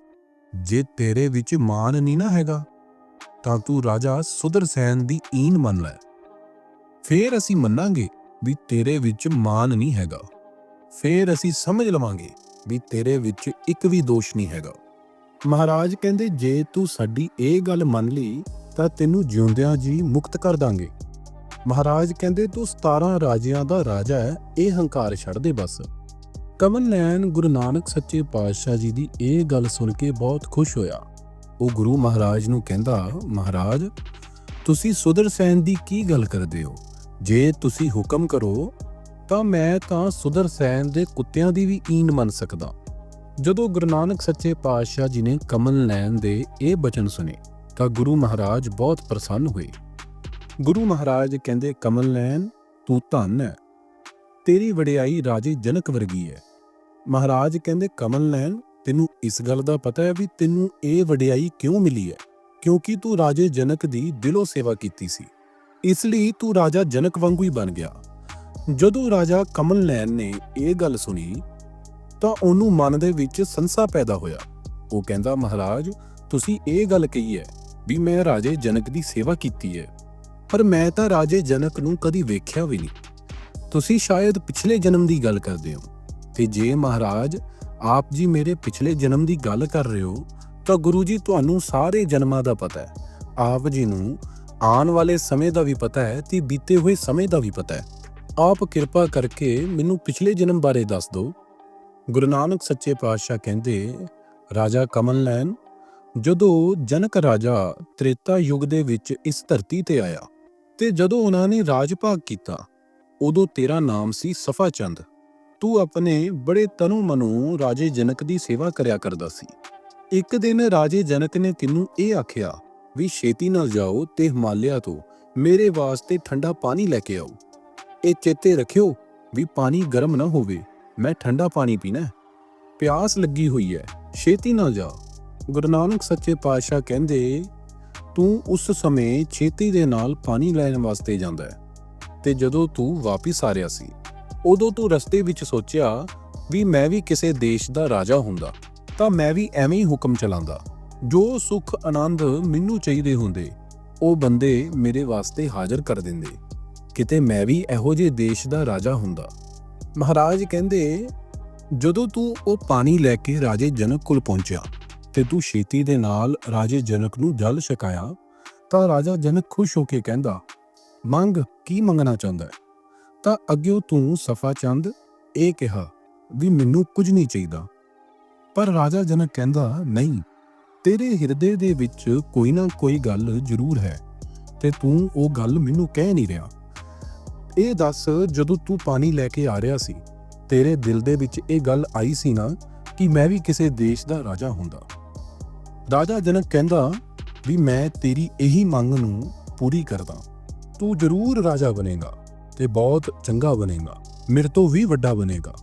ਜੇ ਤੇਰੇ ਵਿੱਚ ਮਾਨ ਨਹੀਂ ਨਾ ਹੈਗਾ, ਤਾਂ ਤੂੰ ਰਾਜਾ ਸੁਦਰਸੈਨ ਦੀ ਈਨ ਮੰਨ ਲੈ। ਫੇਰ ਅਸੀਂ ਮੰਨਾਂਗੇ ਵੀ ਤੇਰੇ ਵਿੱਚ ਮਾਨ ਨਹੀਂ ਹੈਗਾ। ਫੇਰ ਅਸੀਂ ਸਮਝ ਲਵਾਂਗੇ ਵੀ ਤੇਰੇ ਵਿੱਚ ਇੱਕ ਵੀ ਦੋਸ਼ ਨਹੀਂ ਹੈਗਾ। ਮਹਾਰਾਜ ਕਹਿੰਦੇ, ਜੇ ਤੂੰ ਸਾਡੀ ਇਹ ਗੱਲ ਮੰਨ ਲਈ, ਤਾਂ ਤੈਨੂੰ ਜਿਉਂਦਿਆਂ ਜੀ ਮੁਕਤ ਕਰ ਦਾਂਗੇ। ਮਹਾਰਾਜ ਕਹਿੰਦੇ, ਤੂੰ 17 ਰਾਜਿਆਂ ਦਾ ਰਾਜਾ ਹੈ ਇਹ ਹੰਕਾਰ ਛੱਡ ਦੇ ਬਸ। ਕਮਲ ਨੈਣ ਗੁਰੂ ਨਾਨਕ ਸੱਚੇ ਪਾਤਸ਼ਾਹ ਜੀ ਦੀ ਇਹ ਗੱਲ ਸੁਣ ਕੇ ਬਹੁਤ ਖੁਸ਼ ਹੋਇਆ। ਉਹ ਗੁਰੂ ਮਹਾਰਾਜ ਨੂੰ ਕਹਿੰਦਾ, ਮਹਾਰਾਜ, ਤੁਸੀਂ ਸੁਦਰਸੈਨ ਦੀ ਕੀ ਗੱਲ ਕਰਦੇ ਹੋ? ਜੇ ਤੁਸੀਂ ਹੁਕਮ ਕਰੋ, ਤਾਂ ਮੈਂ ਤਾਂ ਸੁਦਰ ਸੈਨ ਦੇ ਕੁੱਤਿਆਂ ਦੀ ਵੀ ਈਨ ਮੰਨ ਸਕਦਾ। ਜਦੋਂ ਗੁਰੂ ਨਾਨਕ ਸੱਚੇ ਪਾਤਸ਼ਾਹ ਜੀ ਨੇ ਕਮਲ ਨੈਣ ਦੇ ਇਹ ਬਚਨ ਸੁਨੇ ਤਾਂ ਗੁਰੂ ਮਹਾਰਾਜ ਬਹੁਤ ਪ੍ਰਸੰਨ ਹੋਏ। ਗੁਰੂ ਮਹਾਰਾਜ ਕਹਿੰਦੇ, ਕਮਲ ਨੈਣ, ਤੂੰ ਧੰਨ ਹੈ। ਤੇਰੀ ਵਡਿਆਈ ਰਾਜੇ ਜਨਕ ਵਰਗੀ ਹੈ। ਮਹਾਰਾਜ ਕਹਿੰਦੇ, ਕਮਲ ਨੈਣ, ਤੈਨੂੰ ਇਸ ਗੱਲ ਦਾ ਪਤਾ ਹੈ ਵੀ ਤੈਨੂੰ ਇਹ ਵਡਿਆਈ ਕਿਉਂ ਮਿਲੀ ਹੈ? ਕਿਉਂਕਿ ਤੂੰ ਰਾਜੇ ਜਨਕ ਦੀ ਦਿਲੋਂ ਸੇਵਾ ਕੀਤੀ ਸੀ। ਇਸ ਲਈ ਤੂੰ ਰਾਜਾ ਜਨਕ ਵਾਂਗੂ ਹੀ ਬਣ ਗਿਆ। ਜਦੋਂ ਰਾਜਾ ਕਮਲ ਨੈਣ ਨੇ ਇਹ ਗੱਲ ਸੁਣੀ, ਤਾਂ ਉਹਨੂੰ ਮਨ ਦੇ ਵਿੱਚ ਸੰਸਾ ਪੈਦਾ ਹੋਇਆ। ਉਹ ਕਹਿੰਦਾ, ਮਹਾਰਾਜ, ਤੁਸੀਂ ਇਹ ਗੱਲ ਕਹੀ ਹੈ ਵੀ ਮੈਂ ਰਾਜੇ ਜਨਕ ਦੀ ਸੇਵਾ ਕੀਤੀ ਹੈ, ਪਰ ਮੈਂ ਤਾਂ ਰਾਜੇ ਜਨਕ ਨੂੰ ਕਦੀ ਵੇਖਿਆ ਵੀ ਨਹੀਂ। ਤੁਸੀਂ ਸ਼ਾਇਦ ਪਿਛਲੇ ਜਨਮ ਦੀ ਗੱਲ ਕਰਦੇ ਹੋ, ਤੇ ਜੇ ਮਹਾਰਾਜ, ਆਪ ਜੀ ਮੇਰੇ ਪਿਛਲੇ ਜਨਮ ਦੀ ਗੱਲ ਕਰ ਰਹੇ ਹੋ, ਤਾਂ ਗੁਰੂ ਜੀ ਤੁਹਾਨੂੰ ਸਾਰੇ ਜਨਮਾਂ ਦਾ ਪਤਾ ਹੈ। ਆਪ ਜੀ ਨੂੰ ਆਉਣ ਵਾਲੇ ਸਮੇਂ ਦਾ ਵੀ ਪਤਾ ਹੈ ਤੇ ਬੀਤੇ ਹੋਏ ਸਮੇਂ ਦਾ ਵੀ ਪਤਾ ਹੈ। ਆਪ ਕਿਰਪਾ ਕਰਕੇ ਮੈਨੂੰ ਪਿਛਲੇ ਜਨਮ ਬਾਰੇ ਦੱਸ ਦਿਓ। ਗੁਰੂ ਨਾਨਕ ਸੱਚੇ ਪਾਤਸ਼ਾਹ ਕਹਿੰਦੇ, ਰਾਜਾ ਕਮਲ ਨੈਣ ਜਦੋਂ ਜਨਕ ਰਾਜਾ ਤ੍ਰੇਤਾ ਯੁੱਗ ਦੇ ਵਿੱਚ ਇਸ ਧਰਤੀ ਤੇ ਆਇਆ ਤੇ ਜਦੋਂ ਉਹਨਾਂ ਨੇ ਰਾਜ ਭਾਗ ਕੀਤਾ, ਉਦੋਂ ਤੇਰਾ ਨਾਮ ਸੀ ਸਫਾ ਚੰਦ। ਤੂੰ ਆਪਣੇ ਬੜੇ ਤਨੂ ਮਨੋਂ ਰਾਜੇ ਜਨਕ ਦੀ ਸੇਵਾ ਕਰਿਆ ਕਰਦਾ ਸੀ। ਇੱਕ ਦਿਨ ਰਾਜੇ ਜਨਕ ਨੇ ਤੈਨੂੰ ਇਹ ਆਖਿਆ ਵੀ ਛੇਤੀ ਨਾਲ ਜਾਓ ਤੇ ਹਿਮਾਲਿਆ ਤੋਂ ਮੇਰੇ ਵਾਸਤੇ ਠੰਡਾ ਪਾਣੀ ਲੈ ਕੇ ਆਓ। ਇਹ ਚੇਤੇ ਰੱਖਿਓ ਵੀ ਪਾਣੀ ਗਰਮ ਨਾ ਹੋਵੇ। ਮੈਂ ਠੰਡਾ ਪਾਣੀ ਪੀਣਾ ਪਿਆਸ ਲੱਗੀ ਹੋਈ ਹੈ। ਛੇਤੀ ਨਾਲ ਜਾ। ਗੁਰੂ ਨਾਨਕ ਸੱਚੇ ਪਾਤਸ਼ਾਹ ਕਹਿੰਦੇ, ਤੂੰ ਉਸ ਸਮੇਂ ਛੇਤੀ ਦੇ ਨਾਲ ਪਾਣੀ ਲੈਣ ਵਾਸਤੇ ਜਾਂਦਾ ਹੈ। ਤੇ ਜਦੋਂ ਤੂੰ ਵਾਪਿਸ ਆ ਰਿਹਾ ਸੀ, ਉਦੋਂ ਤੂੰ ਰਸਤੇ ਵਿੱਚ ਸੋਚਿਆ ਵੀ ਮੈਂ ਵੀ ਕਿਸੇ ਦੇਸ਼ ਦਾ ਰਾਜਾ ਹੁੰਦਾ, ਤਾਂ ਮੈਂ ਵੀ ਐਵੇਂ ਹੀ ਹੁਕਮ ਚਲਾਉਂਦਾ। ਜੋ ਸੁੱਖ ਆਨੰਦ ਮੈਨੂੰ ਚਾਹੀਦੇ ਹੁੰਦੇ, ਉਹ ਬੰਦੇ ਮੇਰੇ ਵਾਸਤੇ ਹਾਜ਼ਰ ਕਰ ਦਿੰਦੇ। ਕਿਤੇ ਮੈਂ ਵੀ ਇਹੋ ਜਿਹੇ ਦੇਸ਼ ਦਾ ਰਾਜਾ ਹੁੰਦਾ। ਮਹਾਰਾਜ ਕਹਿੰਦੇ, ਜਦੋਂ ਤੂੰ ਉਹ ਪਾਣੀ ਲੈ ਕੇ ਰਾਜੇ ਜਨਕ ਕੋਲ ਪਹੁੰਚਿਆ ਤੇ ਤੂੰ ਛੇਤੀ ਦੇ ਨਾਲ ਰਾਜੇ ਜਨਕ ਨੂੰ ਜਲ ਛਕਾਇਆ, ਤਾਂ ਰਾਜਾ ਜਨਕ ਖੁਸ਼ ਹੋ ਕੇ ਕਹਿੰਦਾ, ਮੰਗ, ਕੀ ਮੰਗਣਾ ਚਾਹੁੰਦਾ ਹੈ? ਤਾਂ ਅੱਗੇ ਤੂੰ ਸਫਾ ਚੰਦ, ਇਹ ਕਿਹਾ ਵੀ ਮੈਨੂੰ ਕੁਝ ਨਹੀਂ ਚਾਹੀਦਾ। ਪਰ ਰਾਜਾ ਜਨਕ ਕਹਿੰਦਾ, ਨਹੀਂ ਤੇਰੇ ਹਿਰਦੇ ਦੇ ਵਿੱਚ ਕੋਈ ਨਾ ਕੋਈ ਗੱਲ ਜ਼ਰੂਰ ਹੈ ਤੇ ਤੂੰ ਉਹ ਗੱਲ ਮੈਨੂੰ ਕਹਿ ਨਹੀਂ ਰਿਹਾ। ਇਹ ਦੱਸ, ਜਦੋਂ ਤੂੰ ਪਾਣੀ ਲੈ ਕੇ ਆ ਰਿਹਾ ਸੀ, ਤੇਰੇ ਦਿਲ ਦੇ ਵਿੱਚ ਇਹ ਗੱਲ ਆਈ ਸੀ ਨਾ ਕਿ ਮੈਂ ਵੀ ਕਿਸੇ ਦੇਸ਼ ਦਾ ਰਾਜਾ ਹੁੰਦਾ। ਰਾਜਾ ਜਨਕ ਕਹਿੰਦਾ ਵੀ ਮੈਂ ਤੇਰੀ ਇਹੀ ਮੰਗ ਨੂੰ ਪੂਰੀ ਕਰਦਾ। ਤੂੰ ਜ਼ਰੂਰ ਰਾਜਾ ਬਣੇਗਾ ਤੇ ਬਹੁਤ ਚੰਗਾ ਬਣੇਗਾ, ਮੇਰੇ ਤੋਂ ਵੀ ਵੱਡਾ ਬਣੇਗਾ।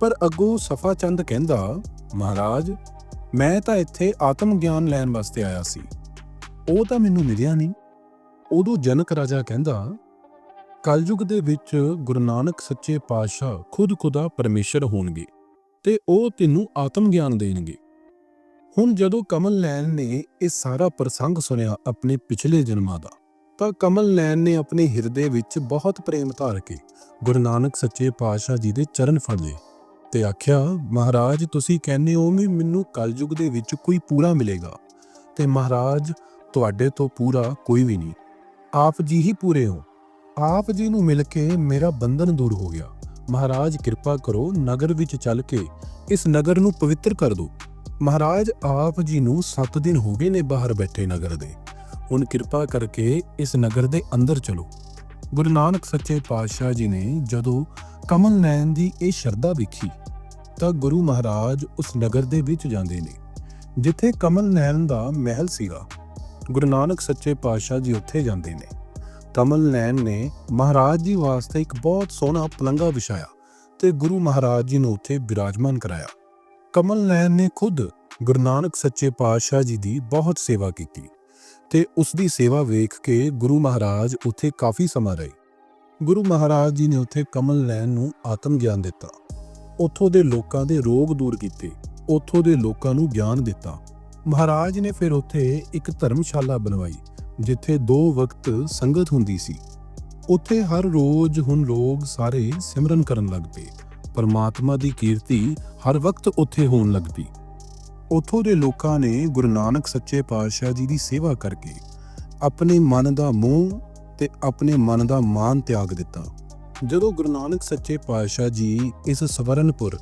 ਪਰ ਅੱਗੋਂ ਸਫਾ ਚੰਦ ਕਹਿੰਦਾ, ਮਹਾਰਾਜ ਮੈਂ ਤਾਂ ਇੱਥੇ ਆਤਮ ਗਿਆਨ ਲੈਣ ਵਾਸਤੇ ਆਇਆ ਸੀ। ਉਹ ਤਾਂ ਮੈਨੂੰ ਮਿਲਿਆ ਨਹੀਂ। ਉਦੋਂ ਜਨਕ ਰਾਜਾ ਕਹਿੰਦਾ, ਕਲਯੁਗ ਦੇ ਵਿੱਚ ਗੁਰੂ ਨਾਨਕ ਸੱਚੇ ਪਾਤਸ਼ਾਹ ਖੁਦ ਖੁਦਾ ਪਰਮੇਸ਼ਰ ਹੋਣਗੇ ਤੇ ਉਹ ਤੈਨੂੰ ਆਤਮ ਗਿਆਨ ਦੇਣਗੇ। ਹੁਣ ਜਦੋਂ ਕਮਲ ਲੈਣ ਨੇ ਇਹ ਸਾਰਾ ਪ੍ਰਸੰਗ ਸੁਣਿਆ ਆਪਣੇ ਪਿਛਲੇ ਜਨਮਾਂ ਦਾ, ਤਾਂ ਕਮਲ ਨੈਣ ਨੇ ਆਪਣੇ ਹਿਰਦੇ ਵਿੱਚ ਬਹੁਤ ਪ੍ਰੇਮ ਧਾਰ ਕੇ ਗੁਰੂ ਨਾਨਕ ਸੱਚੇ ਪਾਤਸ਼ਾਹ ਜੀ ਦੇ ਚਰਨ ਫੜ ਲਏ। ਤੇ ਆਖਿਆ, ਮਹਾਰਾਜ, ਤੁਸੀਂ ਕਹਿੰਦੇ ਹੋ ਵੀ ਮੈਨੂੰ ਕਲਯੁਗ ਦੇ ਵਿੱਚ ਕੋਈ ਪੂਰਾ ਮਿਲੇਗਾ ਤੇ ਮਹਾਰਾਜ, ਤੁਹਾਡੇ ਤੋਂ ਪੂਰਾ ਕੋਈ ਵੀ ਨਹੀਂ। ਆਪ ਜੀ ਹੀ ਪੂਰੇ ਹੋ। ਆਪ ਜੀ ਨੂੰ ਮਿਲ ਕੇ ਮੇਰਾ ਬੰਧਨ ਦੂਰ ਹੋ ਗਿਆ। ਮਹਾਰਾਜ, ਕਿਰਪਾ ਕਰੋ ਨਗਰ ਵਿੱਚ ਚੱਲ ਕੇ ਇਸ ਨਗਰ ਨੂੰ ਪਵਿੱਤਰ ਕਰ ਦਿਓ। ਮਹਾਰਾਜ, ਆਪ ਜੀ ਨੂੰ 7 ਦਿਨ ਹੋ ਗਏ ਨੇ ਬਾਹਰ ਬੈਠੇ ਨਗਰ ਦੇ। ਹੁਣ ਕਿਰਪਾ ਕਰਕੇ ਇਸ ਨਗਰ ਦੇ ਅੰਦਰ ਚਲੋ। ਗੁਰੂ ਨਾਨਕ ਸੱਚੇ ਪਾਤਸ਼ਾਹ ਜੀ ਨੇ ਜਦੋਂ ਕਮਲ ਨੈਣ ਦੀ ਇਹ ਸ਼ਰਧਾ ਵੇਖੀ, ਤਾਂ ਗੁਰੂ ਮਹਾਰਾਜ ਉਸ ਨਗਰ ਦੇ ਵਿੱਚ ਜਾਂਦੇ ਨੇ, ਜਿੱਥੇ ਕਮਲ ਨੈਣ ਦਾ ਮਹਿਲ ਸੀਗਾ। ਗੁਰੂ ਨਾਨਕ ਸੱਚੇ ਪਾਤਸ਼ਾਹ ਜੀ ਉੱਥੇ ਜਾਂਦੇ ਨੇ। ਕਮਲ ਨੈਣ ਨੇ ਮਹਾਰਾਜ ਜੀ ਵਾਸਤੇ ਇੱਕ ਬਹੁਤ ਸੋਹਣਾ ਪਲੰਗਾ ਵਿਛਾਇਆ ਤੇ ਗੁਰੂ ਮਹਾਰਾਜ ਜੀ ਨੂੰ ਉੱਥੇ ਬਿਰਾਜਮਾਨ ਕਰਾਇਆ। ਕਮਲ ਨੈਣ ਨੇ ਖੁਦ ਗੁਰੂ ਨਾਨਕ ਸੱਚੇ ਪਾਤਸ਼ਾਹ ਜੀ ਦੀ ਬਹੁਤ ਸੇਵਾ ਕੀਤੀ। ਤੇ ਉਸ ਦੀ ਸੇਵਾ ਵੇਖ ਕੇ ਗੁਰੂ ਮਹਾਰਾਜ ਉੱਥੇ ਕਾਫੀ ਸਮਾਂ ਰਹੇ। ਗੁਰੂ ਮਹਾਰਾਜ ਜੀ ਨੇ ਉੱਥੇ ਕਮਲ ਨੈਣ ਨੂੰ ਆਤਮ ਗਿਆਨ ਦਿੱਤਾ। ਉੱਥੋਂ ਦੇ ਲੋਕਾਂ ਦੇ ਰੋਗ ਦੂਰ ਕੀਤੇ। ਉੱਥੋਂ ਦੇ ਲੋਕਾਂ ਨੂੰ ਗਿਆਨ ਦਿੱਤਾ। ਮਹਾਰਾਜ ਨੇ ਫਿਰ ਉੱਥੇ ਇੱਕ ਧਰਮਸ਼ਾਲਾ ਬਣਵਾਈ, ਜਿੱਥੇ ਦੋ ਵਕਤ ਸੰਗਤ ਹੁੰਦੀ ਸੀ। ਉੱਥੇ ਹਰ ਰੋਜ਼ ਹੁਣ ਲੋਕ ਸਾਰੇ ਸਿਮਰਨ ਕਰਨ ਲੱਗ ਪਏ। ਪਰਮਾਤਮਾ ਦੀ ਕੀਰਤੀ ਹਰ ਵਕਤ ਉੱਥੇ ਹੋਣ ਲੱਗ ਪਈ। ਉੱਥੋਂ ਦੇ ਲੋਕਾਂ ਨੇ ਗੁਰੂ ਨਾਨਕ ਸੱਚੇ ਪਾਤਸ਼ਾਹ ਜੀ ਦੀ ਸੇਵਾ ਕਰਕੇ ਆਪਣੇ ਮਨ ਦਾ ਮੋਹ ਤੇ ਆਪਣੇ ਮਨ ਦਾ ਮਾਨ ਤਿਆਗ ਦਿੱਤਾ। ਜਦੋਂ ਗੁਰੂ ਨਾਨਕ ਸੱਚੇ ਪਾਤਸ਼ਾਹ ਜੀ ਇਸ ਸਵਰਨਪੁਰ,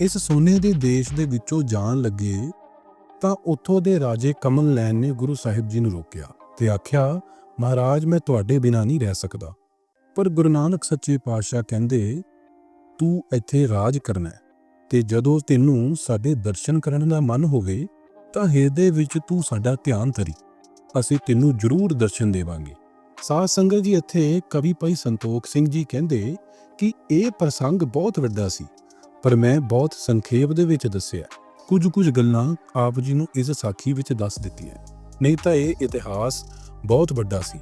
ਇਸ ਸੋਨੇ ਦੇ ਦੇਸ਼ ਦੇ ਵਿੱਚੋਂ ਜਾਣ ਲੱਗੇ, ਤਾਂ ਉੱਥੋਂ ਦੇ ਰਾਜੇ ਕਮਲ ਲੈਣ ਨੇ ਗੁਰੂ ਸਾਹਿਬ ਜੀ ਨੂੰ ਰੋਕਿਆ ਤੇ ਆਖਿਆ, ਮਹਾਰਾਜ, ਮੈਂ ਤੁਹਾਡੇ ਬਿਨਾਂ ਨਹੀਂ ਰਹਿ ਸਕਦਾ। ਪਰ ਗੁਰੂ ਨਾਨਕ ਸੱਚੇ ਪਾਤਸ਼ਾਹ ਕਹਿੰਦੇ, ਤੂੰ ਇੱਥੇ ਰਾਜ ਕਰਨਾ ਹੈ। ਤੇ ਜਦੋਂ ਤੈਨੂੰ ਸਾਡੇ ਦਰਸ਼ਨ ਕਰਨ ਦਾ ਮਨ ਹੋਵੇ, ਤਾਂ ਹਿਰਦੇ ਵਿੱਚ ਤੂੰ ਸਾਡਾ ਧਿਆਨ ਧਰੀ। ਅਸੀਂ ਤੈਨੂੰ ਜ਼ਰੂਰ ਦਰਸ਼ਨ ਦੇਵਾਂਗੇ। ਸਾਧ ਸੰਗਤ ਜੀ, ਇੱਥੇ ਕਵੀ ਭਾਈ ਸੰਤੋਖ ਸਿੰਘ ਜੀ ਕਹਿੰਦੇ ਕਿ ਇਹ ਪ੍ਰਸੰਗ ਬਹੁਤ ਵੱਡਾ ਸੀ, ਪਰ ਮੈਂ ਬਹੁਤ ਸੰਖੇਪ ਦੇ ਵਿੱਚ ਦੱਸਿਆ। ਕੁਝ ਕੁਝ ਗੱਲਾਂ ਆਪ ਜੀ ਨੂੰ ਇਸ ਸਾਖੀ ਵਿੱਚ ਦੱਸ ਦਿੱਤੀਆਂ। ਨਹੀਂ ਤਾਂ ਇਹ ਇਤਿਹਾਸ ਬਹੁਤ ਵੱਡਾ ਸੀ।